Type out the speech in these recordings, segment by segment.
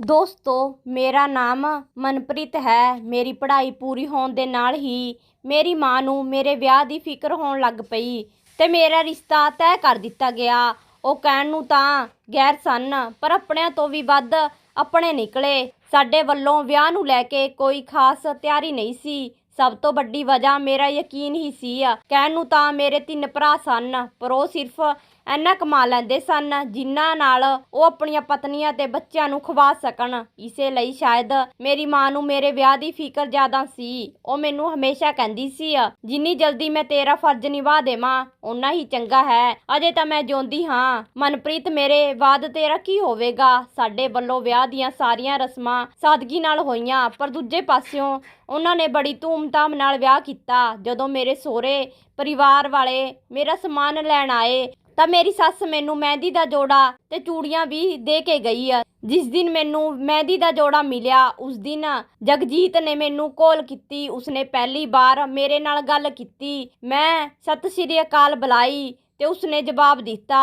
ਦੋਸਤੋ, ਮੇਰਾ ਨਾਮ ਮਨਪ੍ਰੀਤ ਹੈ। ਮੇਰੀ ਪੜ੍ਹਾਈ ਪੂਰੀ ਹੋਣ ਦੇ ਨਾਲ ਹੀ ਮੇਰੀ ਮਾਂ ਨੂੰ ਮੇਰੇ ਵਿਆਹ ਦੀ ਫਿਕਰ ਹੋਣ ਲੱਗ ਪਈ ਤੇ ਮੇਰਾ ਰਿਸ਼ਤਾ ਤੈਅ ਕਰ ਦਿੱਤਾ ਗਿਆ। ਉਹ ਕਹਿਣ ਨੂੰ ਤਾਂ ਗੈਰ ਸਨ, ਪਰ ਆਪਣਿਆਂ ਤੋਂ ਵੀ ਵੱਧ ਆਪਣੇ ਨਿਕਲੇ। ਸਾਡੇ ਵੱਲੋਂ ਵਿਆਹ ਨੂੰ ਲੈ ਕੇ ਕੋਈ ਖਾਸ ਤਿਆਰੀ ਨਹੀਂ ਸੀ। ਸਭ ਤੋਂ ਵੱਡੀ ਵਜ੍ਹਾ ਮੇਰਾ ਯਕੀਨ ਹੀ ਸੀ। ਕਹਿਣ ਨੂੰ ਤਾਂ ਮੇਰੇ ਤਿੰਨ ਭਰਾ ਸਨ, ਪਰ ਉਹ ਸਿਰਫ ਇੰਨਾ ਕਮਾ ਲੈਂਦੇ ਸਨ, ਜਿਨ੍ਹਾਂ ਨਾਲ ਉਹ ਆਪਣੀਆਂ ਪਤਨੀਆਂ ਤੇ ਬੱਚਿਆਂ ਨੂੰ ਖਵਾ ਸਕਣ। ਇਸੇ ਲਈ ਸ਼ਾਇਦ ਮੇਰੀ ਮਾਂ ਨੂੰ ਮੇਰੇ ਵਿਆਹ ਦੀ ਫਿਕਰ ਜ਼ਿਆਦਾ ਸੀ। ਉਹ ਮੈਨੂੰ ਹਮੇਸ਼ਾ ਕਹਿੰਦੀ ਸੀ, ਜਿੰਨੀ ਜਲਦੀ ਮੈਂ ਤੇਰਾ ਫਰਜ਼ ਨਿਭਾ ਦੇਵਾਂ, ਓਨਾ ਹੀ ਚੰਗਾ ਹੈ। ਅਜੇ ਤਾਂ ਮੈਂ ਜਿਉਂਦੀ ਹਾਂ। ਮਨਪ੍ਰੀਤ, ਮੇਰੇ ਬਾਅਦ ਤੇਰਾ ਕੀ ਹੋਵੇਗਾ। ਸਾਡੇ ਵੱਲੋਂ ਵਿਆਹ ਦੀਆਂ ਸਾਰੀਆਂ ਰਸਮਾਂ ਸਾਦਗੀ ਨਾਲ ਹੋਈਆਂ, ਪਰ ਦੂਜੇ ਪਾਸਿਓਂ ਉਹਨਾਂ ਨੇ ਬੜੀ ਧੂਮ-ਧਾਮ ਨਾਲ ਵਿਆਹ ਕੀਤਾ। ਜਦੋਂ ਮੇਰੇ ਸਹੁਰੇ ਪਰਿਵਾਰ ਵਾਲੇ ਮੇਰਾ ਸਮਾਨ ਲੈਣ ਆਏ ਤਾਂ ਮੇਰੀ ਸੱਸ ਮੈਨੂੰ ਮਹਿੰਦੀ ਦਾ ਜੋੜਾ ਤੇ ਚੂੜੀਆਂ ਵੀ ਦੇ ਕੇ ਗਈ ਆ। ਜਿਸ ਦਿਨ ਮੈਨੂੰ ਮਹਿੰਦੀ ਦਾ ਜੋੜਾ ਮਿਲਿਆ, ਉਸ ਦਿਨ ਜਗਜੀਤ ਨੇ ਮੈਨੂੰ ਕਾਲ ਕੀਤੀ। ਉਸਨੇ ਪਹਿਲੀ ਵਾਰ ਮੇਰੇ ਨਾਲ ਗੱਲ ਕੀਤੀ। ਮੈਂ ਸਤਿ ਸ਼੍ਰੀ ਅਕਾਲ ਬੁਲਾਈ ਤੇ ਉਸਨੇ ਜਵਾਬ ਦਿੱਤਾ।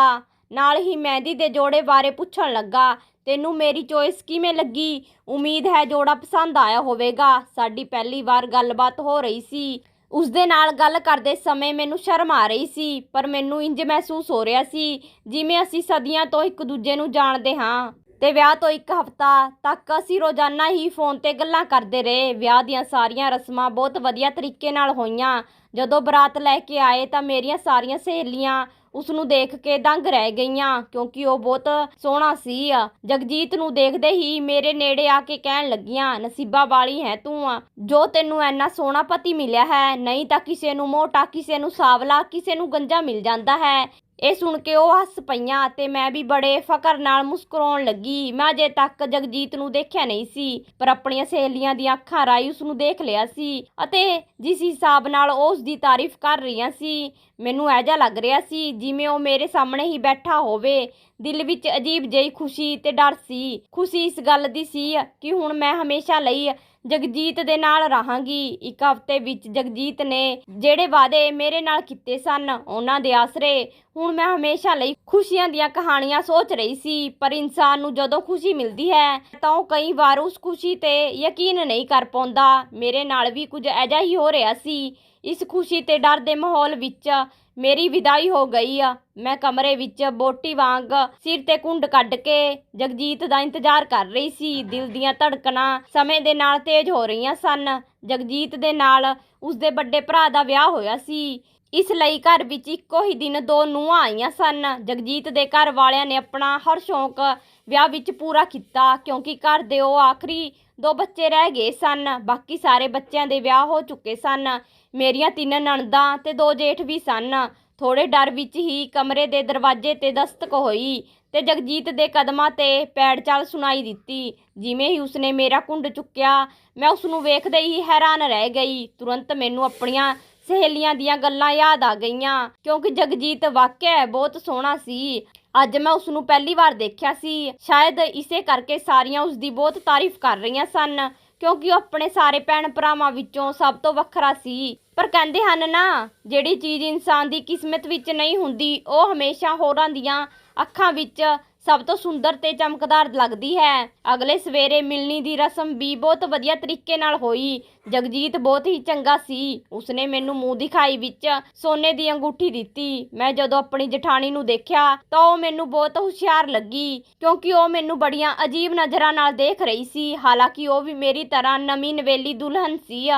ਨਾਲ ਹੀ ਮਹਿੰਦੀ ਦੇ ਜੋੜੇ ਬਾਰੇ ਪੁੱਛਣ ਲੱਗਾ, ਤੈਨੂੰ ਮੇਰੀ ਚੋਇਸ ਕਿਵੇਂ ਲੱਗੀ? ਉਮੀਦ ਹੈ ਜੋੜਾ ਪਸੰਦ ਆਇਆ ਹੋਵੇਗਾ। ਸਾਡੀ ਪਹਿਲੀ ਵਾਰ ਗੱਲਬਾਤ ਹੋ ਰਹੀ ਸੀ। ਉਸ ਦੇ ਨਾਲ ਗੱਲ ਕਰਦੇ ਸਮੇਂ ਮੈਨੂੰ ਸ਼ਰਮ ਆ ਰਹੀ ਸੀ, ਪਰ ਮੈਨੂੰ ਇੰਜ ਮਹਿਸੂਸ ਹੋ ਰਿਹਾ ਸੀ, ਜਿਵੇਂ ਅਸੀਂ ਸਦੀਆਂ ਤੋਂ ਇੱਕ ਦੂਜੇ ਨੂੰ ਜਾਣਦੇ ਹਾਂ। ਤੇ ਵਿਆਹ ਤੋਂ ਇੱਕ ਹਫ਼ਤਾ ਤੱਕ ਅਸੀਂ ਰੋਜ਼ਾਨਾ ਹੀ ਫੋਨ ਤੇ ਗੱਲਾਂ ਕਰਦੇ ਰਹੇ। ਵਿਆਹ ਦੀਆਂ ਸਾਰੀਆਂ ਰਸਮਾਂ ਬਹੁਤ ਵਧੀਆ ਤਰੀਕੇ ਨਾਲ ਹੋਈਆਂ। ਜਦੋਂ ਬਰਾਤ ਲੈ ਕੇ ਆਏ ਤਾਂ ਮੇਰੀਆਂ ਸਾਰੀਆਂ ਸਹੇਲੀਆਂ ਉਸ ਨੂੰ ਦੇਖ ਕੇ ਦੰਗ ਰਹਿ ਗਈਆਂ, ਕਿਉਂਕਿ ਉਹ ਬਹੁਤ ਸੋਹਣਾ ਸੀ ਜਗਜੀਤ ਨੂੰ ਦੇਖਦੇ ਹੀ ਮੇਰੇ ਨੇੜੇ ਆ ਕੇ ਕਹਿਣ ਲੱਗੀਆਂ, ਨਸੀਬਾ ਵਾਲੀ ਹੈ ਤੂੰ ਜੋ ਤੈਨੂੰ ਐਨਾ ਸੋਹਣਾ ਪਤੀ ਮਿਲਿਆ ਹੈ, ਨਹੀਂ ਤਾਂ ਕਿਸੇ ਨੂੰ ਮੋਟਾ, ਕਿਸੇ ਨੂੰ ਸਾਵਲਾ, ਕਿਸੇ ਨੂੰ ਗੰਜਾ ਮਿਲ ਜਾਂਦਾ ਹੈ। ਇਹ ਸੁਣ ਕੇ ਉਹ ਹੱਸ ਪਈਆਂ ਅਤੇ ਮੈਂ ਵੀ ਬੜੇ ਫਕਰ ਨਾਲ ਮੁਸਕਰਾਉਣ ਲੱਗੀ। ਮੈਂ ਅਜੇ ਤੱਕ ਜਗਜੀਤ ਨੂੰ ਦੇਖਿਆ ਨਹੀਂ ਸੀ, ਪਰ ਆਪਣੀਆਂ ਸਹੇਲੀਆਂ ਦੀਆਂ ਅੱਖਾਂ ਰਾਹੀਂ ਉਸ ਨੂੰ ਦੇਖ ਲਿਆ ਸੀ ਅਤੇ ਜਿਸ ਹਿਸਾਬ ਨਾਲ ਉਹ ਉਸ ਦੀ ਤਾਰੀਫ ਕਰ ਰਹੀਆਂ ਸੀ, ਮੈਨੂੰ ਐਜਾ ਲੱਗ ਰਿਹਾ ਸੀ ਜਿਵੇਂ ਉਹ ਮੇਰੇ ਸਾਹਮਣੇ ਹੀ ਬੈਠਾ ਹੋਵੇ। ਦਿਲ ਵਿੱਚ ਅਜੀਬ ਜਿਹੀ ਖੁਸ਼ੀ ਤੇ ਡਰ ਸੀ। ਖੁਸ਼ੀ ਇਸ ਗੱਲ ਦੀ ਸੀ ਕਿ ਹੁਣ ਮੈਂ ਹਮੇਸ਼ਾ ਲਈ ਜਗਜੀਤ ਦੇ ਨਾਲ ਰਹਾਂਗੀ। ਇੱਕ ਹਫ਼ਤੇ ਵਿੱਚ ਜਗਜੀਤ ਨੇ ਜਿਹੜੇ ਵਾਅਦੇ ਮੇਰੇ ਨਾਲ ਕੀਤੇ ਸਨ, ਉਹਨਾਂ ਦੇ ਆਸਰੇ ਹੁਣ ਮੈਂ ਹਮੇਸ਼ਾ ਲਈ ਖੁਸ਼ੀਆਂ ਦੀਆਂ ਕਹਾਣੀਆਂ ਸੋਚ ਰਹੀ ਸੀ, ਪਰ ਇਨਸਾਨ ਨੂੰ ਜਦੋਂ ਖੁਸ਼ੀ ਮਿਲਦੀ ਹੈ, ਤਾਂ ਉਹ ਕਈ ਵਾਰ ਉਸ ਖੁਸ਼ੀ ਤੇ ਯਕੀਨ ਨਹੀਂ ਕਰ ਪਾਉਂਦਾ। ਮੇਰੇ ਨਾਲ ਵੀ ਕੁਝ ਐਜਾ ਹੀ ਹੋ ਰਿਹਾ ਸੀ ਇਸ ਖੁਸ਼ੀ ਤੇ ਡਰ ਦੇ ਮਾਹੌਲ ਵਿੱਚ ਮੇਰੀ ਵਿਦਾਈ ਹੋ ਗਈ ਆ। ਮੈਂ ਕਮਰੇ ਵਿੱਚ ਬੋਟੀ ਵਾਂਗ ਸਿਰ ਤੇ ਕੁੰਡ ਕੱਢ ਕੇ ਜਗਜੀਤ ਦਾ ਇੰਤਜ਼ਾਰ ਕਰ ਰਹੀ ਸੀ। ਦਿਲ ਦੀਆਂ ਧੜਕਣਾਂ ਸਮੇਂ ਦੇ ਨਾਲ ਤੇਜ਼ ਹੋ ਰਹੀਆਂ ਸਨ। ਜਗਜੀਤ ਦੇ ਨਾਲ ਉਸਦੇ ਵੱਡੇ ਭਰਾ ਦਾ ਵਿਆਹ ਹੋਇਆ ਸੀ। ਇਸ ਲਈ ਘਰ ਵਿੱਚ ਇੱਕੋ ਹੀ ਦਿਨ ਦੋ ਨੂੰਹਾਂ ਆਈਆਂ ਸਨ। ਜਗਜੀਤ ਦੇ ਘਰ ਵਾਲਿਆਂ ਨੇ ਆਪਣਾ ਹਰ ਸ਼ੌਂਕ ਵਿਆਹ ਵਿੱਚ ਪੂਰਾ ਕੀਤਾ, ਕਿਉਂਕਿ ਘਰ ਦੇ ਉਹ ਆਖਰੀ ਦੋ ਬੱਚੇ ਰਹਿ ਗਏ ਸਨ, ਬਾਕੀ ਸਾਰੇ ਬੱਚਿਆਂ ਦੇ ਵਿਆਹ ਹੋ ਚੁੱਕੇ ਸਨ। ਮੇਰੀਆਂ ਤਿੰਨ ਨਣਦਾਂ ਤੇ ਦੋ ਜੇਠ ਵੀ ਸਨ। ਥੋੜੇ ਡਰ ਵਿੱਚ ਹੀ ਕਮਰੇ ਦੇ ਦਰਵਾਜ਼ੇ ਤੇ ਦਸਤਕ ਹੋਈ ਤੇ ਜਗਜੀਤ ਦੇ ਕਦਮਾਂ ਤੇ ਪੈੜ ਚਾਲ ਸੁਣਾਈ ਦਿੱਤੀ। ਜਿਵੇਂ ਹੀ ਉਸਨੇ ਮੇਰਾ ਕੁੰਡ ਚੁੱਕਿਆ, ਮੈਂ ਉਸ ਨੂੰ ਵੇਖਦੇ ਹੀ ਹੈਰਾਨ ਰਹਿ ਗਈ। ਤੁਰੰਤ ਮੈਨੂੰ ਆਪਣੀਆਂ ਸਹੇਲੀਆਂ ਦੀਆਂ ਗੱਲਾਂ ਯਾਦ ਆ ਗਈਆਂ, ਕਿਉਂਕਿ ਜਗਜੀਤ ਵਾਕਿਆ ਬਹੁਤ ਸੋਹਣਾ ਸੀ। ਅੱਜ ਮੈਂ ਉਸ ਨੂੰ ਪਹਿਲੀ ਵਾਰ ਦੇਖਿਆ ਸੀ। ਸ਼ਾਇਦ ਇਸੇ ਕਰਕੇ ਸਾਰੀਆਂ ਉਸ ਦੀ ਬਹੁਤ ਤਾਰੀਫ ਕਰ ਰਹੀਆਂ ਸਨ, ਕਿਉਂਕਿ ਉਹ ਆਪਣੇ ਸਾਰੇ ਭੈਣ ਭਰਾਵਾਂ ਵਿੱਚੋਂ ਸਭ ਤੋਂ ਵੱਖਰਾ ਸੀ। ਪਰ ਕਹਿੰਦੇ ਹਨ ਨਾ, ਜਿਹੜੀ ਚੀਜ਼ ਇਨਸਾਨ ਦੀ ਕਿਸਮਤ ਵਿੱਚ ਨਹੀਂ ਹੁੰਦੀ, ਉਹ ਹਮੇਸ਼ਾ ਹੋਰਾਂ ਦੀਆਂ ਅੱਖਾਂ ਵਿੱਚ ਸਭ ਤੋਂ ਸੁੰਦਰ ਤੇ ਚਮਕਦਾਰ ਲੱਗਦੀ ਹੈ। ਅਗਲੇ ਸਵੇਰੇ ਮਿਲਣੀ ਦੀ ਰਸਮ ਵੀ ਬਹੁਤ ਵਧੀਆ ਤਰੀਕੇ ਨਾਲ ਹੋਈ। ਜਗਜੀਤ ਬਹੁਤ ਹੀ ਚੰਗਾ ਸੀ। ਉਸਨੇ ਮੈਨੂੰ ਮੂੰਹ ਦਿਖਾਈ ਵਿੱਚ ਸੋਨੇ ਦੀ ਅੰਗੂਠੀ ਦਿੱਤੀ। ਮੈਂ ਜਦੋਂ ਆਪਣੀ ਜਠਾਣੀ ਨੂੰ ਦੇਖਿਆ ਤਾਂ ਉਹ ਮੈਨੂੰ ਬਹੁਤ ਹੁਸ਼ਿਆਰ ਲੱਗੀ, ਕਿਉਂਕਿ ਉਹ ਮੈਨੂੰ ਬੜੀਆਂ ਅਜੀਬ ਨਜ਼ਰਾਂ ਨਾਲ ਦੇਖ ਰਹੀ ਸੀ। ਹਾਲਾਂਕਿ ਉਹ ਵੀ ਮੇਰੀ ਤਰ੍ਹਾਂ ਨਵੀਂ ਨਵੇਲੀ ਦੁਲਹਨ ਸੀ,